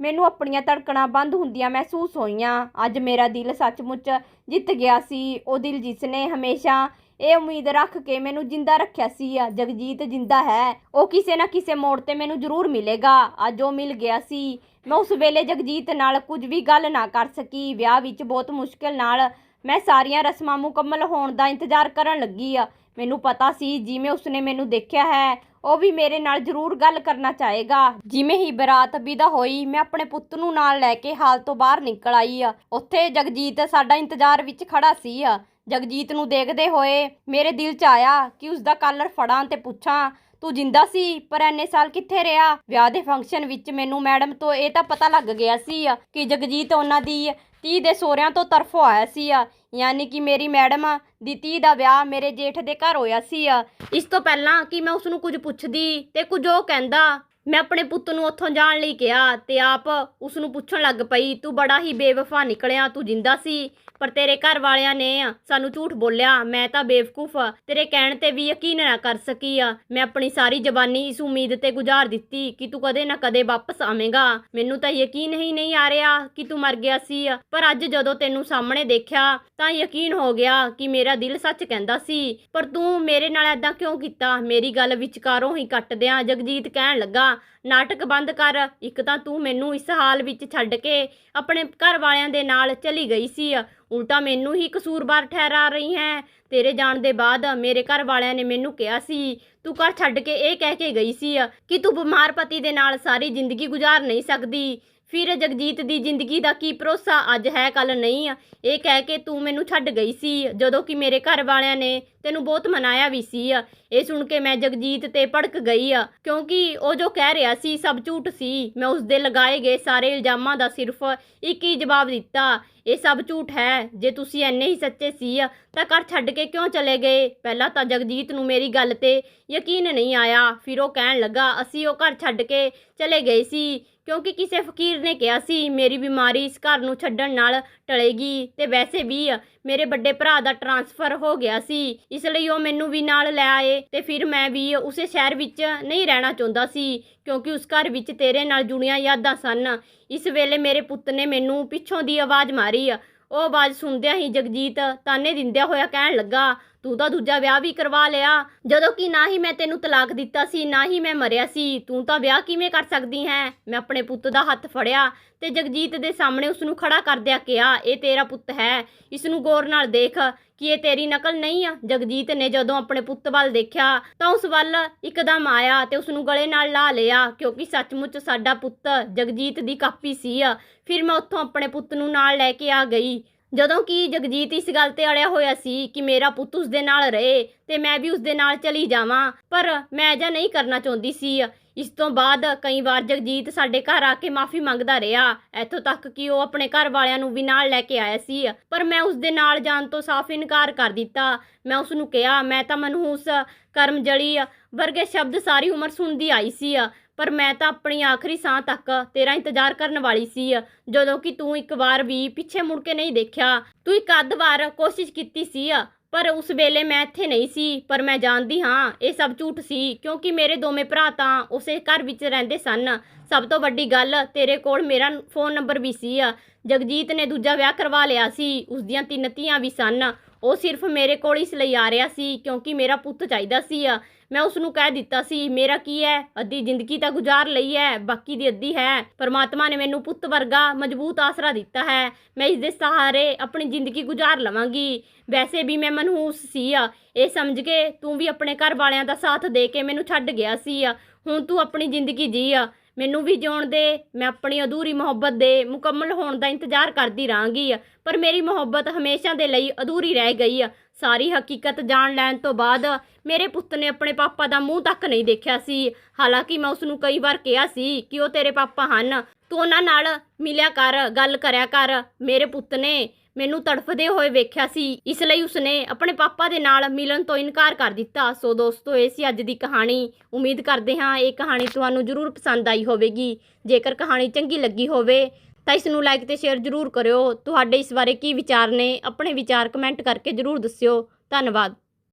ਮੈਨੂੰ ਆਪਣੀਆਂ ਧੜਕਣਾਂ ਬੰਦ ਹੁੰਦੀਆਂ ਮਹਿਸੂਸ ਹੋਈਆਂ। ਅੱਜ ਮੇਰਾ ਦਿਲ ਸੱਚਮੁੱਚ ਜਿੱਤ ਗਿਆ ਸੀ। ਉਹ ਦਿਲ ਜਿਸ ਨੇ ਹਮੇਸ਼ਾ ਇਹ ਉਮੀਦ ਰੱਖ ਕੇ ਮੈਨੂੰ ਜਿੰਦਾ ਰੱਖਿਆ ਸੀ ਆ ਜਗਜੀਤ ਜਿੰਦਾ ਹੈ। ਉਹ ਕਿਸੇ ਨਾ ਕਿਸੇ ਮੋੜ ਤੇ ਮੈਨੂੰ ਜ਼ਰੂਰ ਮਿਲੇਗਾ। ਅੱਜ ਉਹ ਮਿਲ ਗਿਆ ਸੀ। ਮੈਂ ਉਸ ਵੇਲੇ ਜਗਜੀਤ ਨਾਲ ਕੁਝ ਵੀ ਗੱਲ ਨਾ ਕਰ ਸਕੀ। ਵਿਆਹ ਵਿੱਚ ਬਹੁਤ ਮੁਸ਼ਕਿਲ ਨਾਲ ਮੈਂ ਸਾਰੀਆਂ ਰਸਮਾਂ ਮੁਕੰਮਲ ਹੋਣ ਦਾ ਇੰਤਜ਼ਾਰ ਕਰਨ ਲੱਗੀ ਆ ਮੈਨੂੰ ਪਤਾ ਸੀ ਜਿਵੇਂ ਉਸਨੇ ਮੈਨੂੰ ਦੇਖਿਆ ਹੈ, ਉਹ ਵੀ ਮੇਰੇ ਨਾਲ ਜ਼ਰੂਰ ਗੱਲ ਕਰਨਾ ਚਾਹੇਗਾ। ਜਿਵੇਂ ਹੀ ਬਰਾਤ ਵਿਦਾ ਹੋਈ, ਮੈਂ ਆਪਣੇ ਪੁੱਤ ਨੂੰ ਨਾਲ ਲੈ ਕੇ ਹਾਲ ਤੋਂ ਬਾਹਰ ਨਿਕਲ ਆਈ ਆ ਉੱਥੇ ਜਗਜੀਤ ਸਾਡਾ ਇੰਤਜ਼ਾਰ ਵਿੱਚ ਖੜਾ ਸੀ ਆ ਜਗਜੀਤ ਨੂੰ ਦੇਖਦੇ ਹੋਏ ਮੇਰੇ ਦਿਲ 'ਚ ਆਇਆ ਕਿ ਉਸ ਦਾ ਕਾਲਰ ਫੜਾਂ ਤੇ ਪੁੱਛਾਂ, ਤੂੰ ਜਿੰਦਾ ਸੀ, ਪਰ ਐਨੇ ਸਾਲ ਕਿੱਥੇ ਰਿਹਾ? ਵਿਆਹ ਦੇ ਫੰਕਸ਼ਨ ਵਿੱਚ ਮੈਨੂੰ ਮੈਡਮ ਤੋਂ ਇਹ ਤਾਂ ਪਤਾ ਲੱਗ ਗਿਆ ਸੀ ਆ ਕਿ ਜਗਜੀਤ ਉਹਨਾਂ ਦੀ ਧੀ ਦੇ ਸੋਹਰਿਆਂ ਤੋਂ ਤਰਫੋਂ ਆਇਆ ਸੀ। ਆ ਯਾਨੀ ਕਿ ਮੇਰੀ ਮੈਡਮ ਦੀ ਧੀ ਦਾ ਵਿਆਹ ਮੇਰੇ ਜੇਠ ਦੇ ਘਰ ਹੋਇਆ ਸੀ। ਆ ਇਸ ਤੋਂ ਪਹਿਲਾਂ ਕਿ ਮੈਂ ਉਸ ਨੂੰ ਕੁਝ ਪੁੱਛਦੀ ਤੇ ਕੁਝ ਉਹ ਕਹਿੰਦਾ ਮੈਂ ਆਪਣੇ ਪੁੱਤ ਨੂੰ ਉੱਥੋਂ ਜਾਣ ਲਈ ਕਿਹਾ ਤੇ ਆਪ ਉਸ ਨੂੰ ਪੁੱਛਣ ਲੱਗ ਪਈ, ਤੂੰ ਬੜਾ ਹੀ ਬੇਵਫਾ ਨਿਕਲਿਆ, ਤੂੰ ਜਿੰਦਾ ਸੀ, ਪਰ ਤੇਰੇ ਘਰ ਵਾਲਿਆਂ ਨੇ ਸਾਨੂੰ ਝੂਠ ਬੋਲਿਆ, ਮੈਂ ਤਾਂ ਬੇਵਕੂਫ ਤੇਰੇ ਕਹਿਣ ਤੇ ਵੀ ਯਕੀਨ ਨਾ ਕਰ ਸਕੀ ਮੈਂ ਆਪਣੀ ਸਾਰੀ ਜ਼ਬਾਨੀ ਇਸ ਉਮੀਦ ਤੇ ਗੁਜ਼ਾਰ ਦਿੱਤੀ ਕਿ ਤੂੰ ਕਦੇ ਨਾ ਕਦੇ ਵਾਪਸ ਆਵੇਂਗਾ। ਮੈਨੂੰ ਤਾਂ ਯਕੀਨ ਹੀ ਨਹੀਂ ਆ ਰਿਹਾ ਕਿ ਤੂੰ ਮਰ ਗਿਆ ਸੀ, ਪਰ ਅੱਜ ਜਦੋਂ ਤੈਨੂੰ ਸਾਹਮਣੇ ਦੇਖਿਆ, ਤਾਂ ਯਕੀਨ ਹੋ ਗਿਆ ਕਿ ਮੇਰਾ ਦਿਲ ਸੱਚ ਕਹਿੰਦਾ ਸੀ, ਪਰ ਤੂੰ ਮੇਰੇ ਨਾਲ ਐਦਾਂ ਕਿਉਂ ਕੀਤਾ? ਮੇਰੀ ਗੱਲ ਵਿਚਕਾਰੋਂ ਹੀ ਕੱਟ ਦਿਆਂ, ਜਗਜੀਤ ਕਹਿਣ ਲੱਗਾ ਨਾਟਕ ਬੰਦ ਕਰ, ਇੱਕ ਤਾਂ ਤੂੰ ਮੈਨੂੰ ਇਸ ਹਾਲ ਵਿੱਚ ਛੱਡ ਕੇ ਆਪਣੇ ਘਰ ਵਾਲਿਆਂ ਦੇ ਨਾਲ ਚਲੀ ਗਈ ਸੀ। ਉਲਟਾ ਮੈਨੂੰ ਹੀ ਕਸੂਰਵਾਰ ਠਹਿਰਾ ਰਹੀ ਹੈ। ਤੇਰੇ ਜਾਣ ਦੇ ਬਾਅਦ ਮੇਰੇ ਘਰ ਵਾਲਿਆਂ ਨੇ ਮੈਨੂੰ ਕਿਹਾ ਸੀ, ਤੂੰ ਘਰ ਛੱਡ ਕੇ ਇਹ ਕਹਿ ਕੇ ਗਈ ਸੀ ਕਿ ਤੂੰ ਬਿਮਾਰ ਪਤੀ ਦੇ ਨਾਲ ਸਾਰੀ ਜ਼ਿੰਦਗੀ ਗੁਜ਼ਾਰ ਨਹੀਂ ਸਕਦੀ। ਫਿਰ ਜਗਜੀਤ ਦੀ ਜ਼ਿੰਦਗੀ ਦਾ ਕੀ ਭਰੋਸਾ ਅੱਜ ਹੈ ਕੱਲ ਨਹੀਂ। ਇਹ ਕਹਿ ਕੇ ਤੂੰ ਮੈਨੂੰ ਛੱਡ ਗਈ ਸੀ, ਜਦੋਂ ਕਿ ਮੇਰੇ ਘਰ ਵਾਲਿਆਂ ਨੇ ਤੈਨੂੰ ਬਹੁਤ ਮਨਾਇਆ ਵੀ ਸੀ ਆ। ਇਹ ਸੁਣ ਕੇ ਮੈਂ ਜਗਜੀਤ ਤੇ ਭੜਕ ਗਈ ਆ, ਕਿਉਂਕਿ ਉਹ ਜੋ ਕਹਿ ਰਿਹਾ ਸੀ ਸਭ ਝੂਠ ਸੀ। ਮੈਂ ਉਸ ਦੇ ਲਗਾਏ ਗਏ ਸਾਰੇ ਇਲਜ਼ਾਮਾਂ ਦਾ ਸਿਰਫ ਇੱਕ ਹੀ ਜਵਾਬ ਦਿੱਤਾ, ਇਹ ਸਭ ਝੂਠ ਹੈ, ਜੇ ਤੁਸੀਂ ਐਨੇ ਹੀ ਸੱਚੇ ਸੀ ਤਾਂ ਘਰ ਛੱਡ ਕੇ ਕਿਉਂ ਚਲੇ ਗਏ? ਪਹਿਲਾਂ ਤਾਂ ਜਗਜੀਤ ਨੂੰ ਮੇਰੀ ਗੱਲ ਤੇ ਯਕੀਨ ਨਹੀਂ ਆਇਆ, ਫਿਰ ਉਹ ਕਹਿਣ ਲੱਗਾ, ਅਸੀਂ ਉਹ ਘਰ ਛੱਡ ਕੇ ਚਲੇ ਗਏ ਸੀ, ਕਿਉਂਕਿ ਕਿਸੇ ਫਕੀਰ ਨੇ ਕਿਹਾ ਸੀ, ਮੇਰੀ ਬਿਮਾਰੀ ਇਸ ਘਰ ਨੂੰ ਛੱਡਣ ਨਾਲ ਟਲੇਗੀ, ਤੇ ਵੈਸੇ ਵੀ ਮੇਰੇ ਵੱਡੇ ਭਰਾ ਦਾ ਟਰਾਂਸਫਰ ਹੋ ਗਿਆ ਸੀ। ਇਸ ਲਈ ਉਹ ਮੈਨੂੰ ਵੀ ਨਾਲ ਲੈ ਆਏ ਤੇ ਫਿਰ ਮੈਂ ਵੀ ਉਸੇ ਸ਼ਹਿਰ ਵਿੱਚ ਨਹੀਂ ਰਹਿਣਾ ਚਾਹੁੰਦਾ ਸੀ, ਕਿਉਂਕਿ ਉਸ ਘਰ ਵਿੱਚ ਤੇਰੇ ਨਾਲ ਜੁੜੀਆਂ ਯਾਦਾਂ ਸਨ। ਇਸ ਵੇਲੇ ਮੇਰੇ ਪੁੱਤ ਨੇ ਮੈਨੂੰ ਪਿੱਛੋਂ ਦੀ ਆਵਾਜ਼ ਮਾਰੀ। ਉਹ ਆਵਾਜ਼ ਸੁਣਦਿਆਂ ਹੀ ਜਗਜੀਤ ਤਾਨੇ ਦਿੰਦਿਆਂ ਹੋਇਆ ਕਹਿਣ ਲੱਗਾ, ਤੂੰ ਤਾਂ ਦੂਜਾ ਵਿਆਹ ਵੀ ਕਰਵਾ ਲਿਆ। ਜਦੋਂ ਕਿ ਨਾ ਹੀ ਮੈਂ ਤੈਨੂੰ ਤਲਾਕ ਦਿੱਤਾ ਸੀ, ਨਾ ਹੀ ਮੈਂ ਮਰਿਆ ਸੀ। ਤੂੰ ਤਾਂ ਵਿਆਹ ਕਿਵੇਂ ਕਰ ਸਕਦੀ ਹੈ? ਮੈਂ ਆਪਣੇ ਪੁੱਤ ਦਾ ਹੱਥ ਫੜਿਆ ਤੇ ਜਗਜੀਤ ਦੇ ਸਾਹਮਣੇ ਉਸ ਨੂੰ ਖੜਾ ਕਰਦਿਆਂ ਕਿਹਾ, ਇਹ ਤੇਰਾ ਪੁੱਤ ਹੈ। ਇਸ ਨੂੰ ਗੌਰ ਨਾਲ ਦੇਖ। ਕਿ ਇਹ ਤੇਰੀ ਨਕਲ ਨਹੀਂ ਆ? ਜਗਜੀਤ ਨੇ ਜਦੋਂ ਆਪਣੇ ਪੁੱਤ ਵੱਲ ਦੇਖਿਆ, ਤਾਂ ਉਸ ਵੱਲ ਇੱਕਦਮ ਆਇਆ ਤੇ ਉਸ ਨੂੰ ਗਲੇ ਨਾਲ ਲਾ ਲਿਆ, ਕਿਉਂਕਿ ਸੱਚਮੁੱਚ ਸਾਡਾ ਪੁੱਤ ਜਗਜੀਤ ਦੀ ਕਾਪੀ ਸੀ ਫਿਰ ਮੈਂ ਉੱਥੋਂ ਆਪਣੇ ਪੁੱਤ ਨੂੰ ਨਾਲ ਲੈ ਕੇ ਆ ਗਈ। ਜਦੋਂ ਕਿ ਜਗਜੀਤ ਇਸ ਗੱਲ ਤੇ ਅੜਿਆ ਹੋਇਆ ਸੀ ਕਿ ਮੇਰਾ ਪੁੱਤ ਉਸ ਦੇ ਨਾਲ ਰਹੇ ਤੇ ਮੈਂ ਵੀ ਉਸ ਦੇ ਨਾਲ ਚਲੀ ਜਾਵਾਂ, ਪਰ ਮੈਂ ਅਜਾ ਨਹੀਂ ਕਰਨਾ ਚਾਹੁੰਦੀ ਸੀ। ਇਸ ਤੋਂ ਬਾਅਦ ਕਈ ਵਾਰ ਜਗਜੀਤ ਸਾਡੇ ਘਰ ਆ ਕੇ ਮਾਫੀ ਮੰਗਦਾ ਰਿਹਾ। ਇੱਥੋਂ ਤੱਕ ਕਿ ਉਹ ਆਪਣੇ ਘਰ ਵਾਲਿਆਂ ਨੂੰ ਵੀ ਨਾਲ ਲੈ ਕੇ ਆਇਆ ਸੀ। ਪਰ ਮੈਂ ਉਸ ਦੇ ਨਾਲ ਜਾਣ ਤੋਂ ਸਾਫ਼ ਇਨਕਾਰ ਕਰ ਦਿੱਤਾ। ਮੈਂ ਉਸ ਨੂੰ ਕਿਹਾ, ਮੈਂ ਤਾਂ ਮਨਹੂਸ ਕਰਮਜਲੀ ਵਰਗੇ ਸ਼ਬਦ ਸਾਰੀ ਉਮਰ ਸੁਣਦੀ ਆਈ ਸੀ। ਪਰ ਮੈਂ ਤਾਂ ਆਪਣੀ ਆਖਰੀ ਸਾਹ ਤੱਕ ਤੇਰਾ ਇੰਤਜ਼ਾਰ ਕਰਨ ਵਾਲੀ ਸੀ। ਜਦੋਂ ਕਿ ਤੂੰ ਇੱਕ ਵਾਰ ਵੀ ਪਿੱਛੇ ਮੁੜ ਕੇ ਨਹੀਂ ਦੇਖਿਆ। ਤੂੰ ਇੱਕ ਅੱਧ ਵਾਰ ਕੋਸ਼ਿਸ਼ ਕੀਤੀ ਸੀ। ਪਰ ਉਸ ਵੇਲੇ ਮੈਂ ਇੱਥੇ ਨਹੀਂ ਸੀ, ਪਰ ਮੈਂ ਜਾਣਦੀ ਹਾਂ ਇਹ ਸਭ ਝੂਠ ਸੀ, ਕਿਉਂਕਿ ਮੇਰੇ ਦੋਵੇਂ ਭਰਾ ਤਾਂ ਉਸੇ ਘਰ ਵਿੱਚ ਰਹਿੰਦੇ ਸਨ। ਸਭ ਤੋਂ ਵੱਡੀ ਗੱਲ ਤੇਰੇ ਕੋਲ ਮੇਰਾ ਫੋਨ ਨੰਬਰ ਵੀ ਸੀ ਆ। ਜਗਜੀਤ ਨੇ ਦੂਜਾ ਵਿਆਹ ਕਰਵਾ ਲਿਆ ਸੀ। ਉਸ ਦੀਆਂ ਤਿੰਨ ਧੀਆਂ ਵੀ ਸਨ। ਉਹ ਸਿਰਫ ਮੇਰੇ ਕੋਲ ਇਸ ਲਈ ਆ ਰਿਹਾ ਸੀ ਕਿਉਂਕਿ ਮੇਰਾ ਪੁੱਤ ਚਾਹੀਦਾ ਸੀ ਆ। ਮੈਂ ਉਸ ਨੂੰ ਕਹਿ ਦਿੱਤਾ ਸੀ, ਮੇਰਾ ਕੀ ਹੈ ਅੱਧੀ ਜ਼ਿੰਦਗੀ ਤਾਂ ਗੁਜ਼ਾਰ ਲਈ ਹੈ ਬਾਕੀ ਦੀ ਅੱਧੀ ਹੈ। ਪਰਮਾਤਮਾ ਨੇ ਮੈਨੂੰ ਪੁੱਤ ਵਰਗਾ ਮਜ਼ਬੂਤ ਆਸਰਾ ਦਿੱਤਾ ਹੈ। ਮੈਂ ਇਸ ਦੇ ਸਹਾਰੇ ਆਪਣੀ ਜ਼ਿੰਦਗੀ ਗੁਜ਼ਾਰ ਲਵਾਂਗੀ। ਵੈਸੇ ਵੀ ਮੈਂ ਮਨਹੂਸ ਸੀ ਆ। ਇਹ ਸਮਝ ਕੇ ਤੂੰ ਵੀ ਆਪਣੇ ਘਰ ਵਾਲਿਆਂ ਦਾ ਸਾਥ ਦੇ ਕੇ ਮੈਨੂੰ ਛੱਡ ਗਿਆ ਸੀ ਆ। ਹੁਣ ਤੂੰ ਆਪਣੀ ਜ਼ਿੰਦਗੀ ਜੀ ਆ। ਮੈਨੂੰ ਵੀ ਜਿਉਣ ਦੇ, ਮੈਂ ਆਪਣੀ ਅਧੂਰੀ ਮੁਹੱਬਤ ਦੇ ਮੁਕੰਮਲ ਹੋਣ ਦਾ ਇੰਤਜ਼ਾਰ ਕਰਦੀ ਰਹਾਂਗੀ ਪਰ ਮੇਰੀ ਮੁਹੱਬਤ ਹਮੇਸ਼ਾ ਦੇ ਲਈ ਅਧੂਰੀ ਰਹਿ ਗਈ ਸਾਰੀ ਹਕੀਕਤ ਜਾਣ ਲੈਣ ਤੋਂ ਬਾਅਦ ਮੇਰੇ ਪੁੱਤ ਨੇ ਆਪਣੇ ਪਾਪਾ ਦਾ ਮੂੰਹ ਤੱਕ ਨਹੀਂ ਦੇਖਿਆ ਸੀ। ਹਾਲਾਂਕਿ ਮੈਂ ਉਸ ਨੂੰ ਕਈ ਵਾਰ ਕਿਹਾ ਸੀ ਕਿ ਉਹ ਤੇਰੇ ਪਾਪਾ ਹਨ। ਤੂੰ ਉਹਨਾਂ ਨਾਲ ਮਿਲਿਆ ਕਰ, ਗੱਲ ਕਰਿਆ ਕਰ। ਮੇਰੇ ਪੁੱਤ ਨੇ ਮੈਨੂੰ ਤੜਫਦੇ ਹੋਏ ਵੇਖਿਆ ਸੀ। ਇਸ ਲਈ ਉਸਨੇ ਆਪਣੇ ਪਾਪਾ ਦੇ ਨਾਲ ਮਿਲਣ ਤੋਂ ਇਨਕਾਰ ਕਰ ਦਿੱਤਾ। ਸੋ ਦੋਸਤੋ, ਇਹ ਸੀ ਅੱਜ ਦੀ ਕਹਾਣੀ। ਉਮੀਦ ਕਰਦੇ ਹਾਂ ਇਹ ਕਹਾਣੀ ਤੁਹਾਨੂੰ ਜ਼ਰੂਰ ਪਸੰਦ ਆਈ ਹੋਵੇਗੀ। ਜੇਕਰ ਕਹਾਣੀ ਚੰਗੀ ਲੱਗੀ ਹੋਵੇ, ਤਾਂ ਇਸ ਨੂੰ ਲਾਈਕ ਤੇ ਸ਼ੇਅਰ ਜ਼ਰੂਰ ਕਰਿਓ। ਤੁਹਾਡੇ ਇਸ ਬਾਰੇ ਕੀ ਵਿਚਾਰ ਨੇ, ਆਪਣੇ ਵਿਚਾਰ ਕਮੈਂਟ ਕਰਕੇ ਜ਼ਰੂਰ ਦੱਸਿਓ। ਧੰਨਵਾਦ।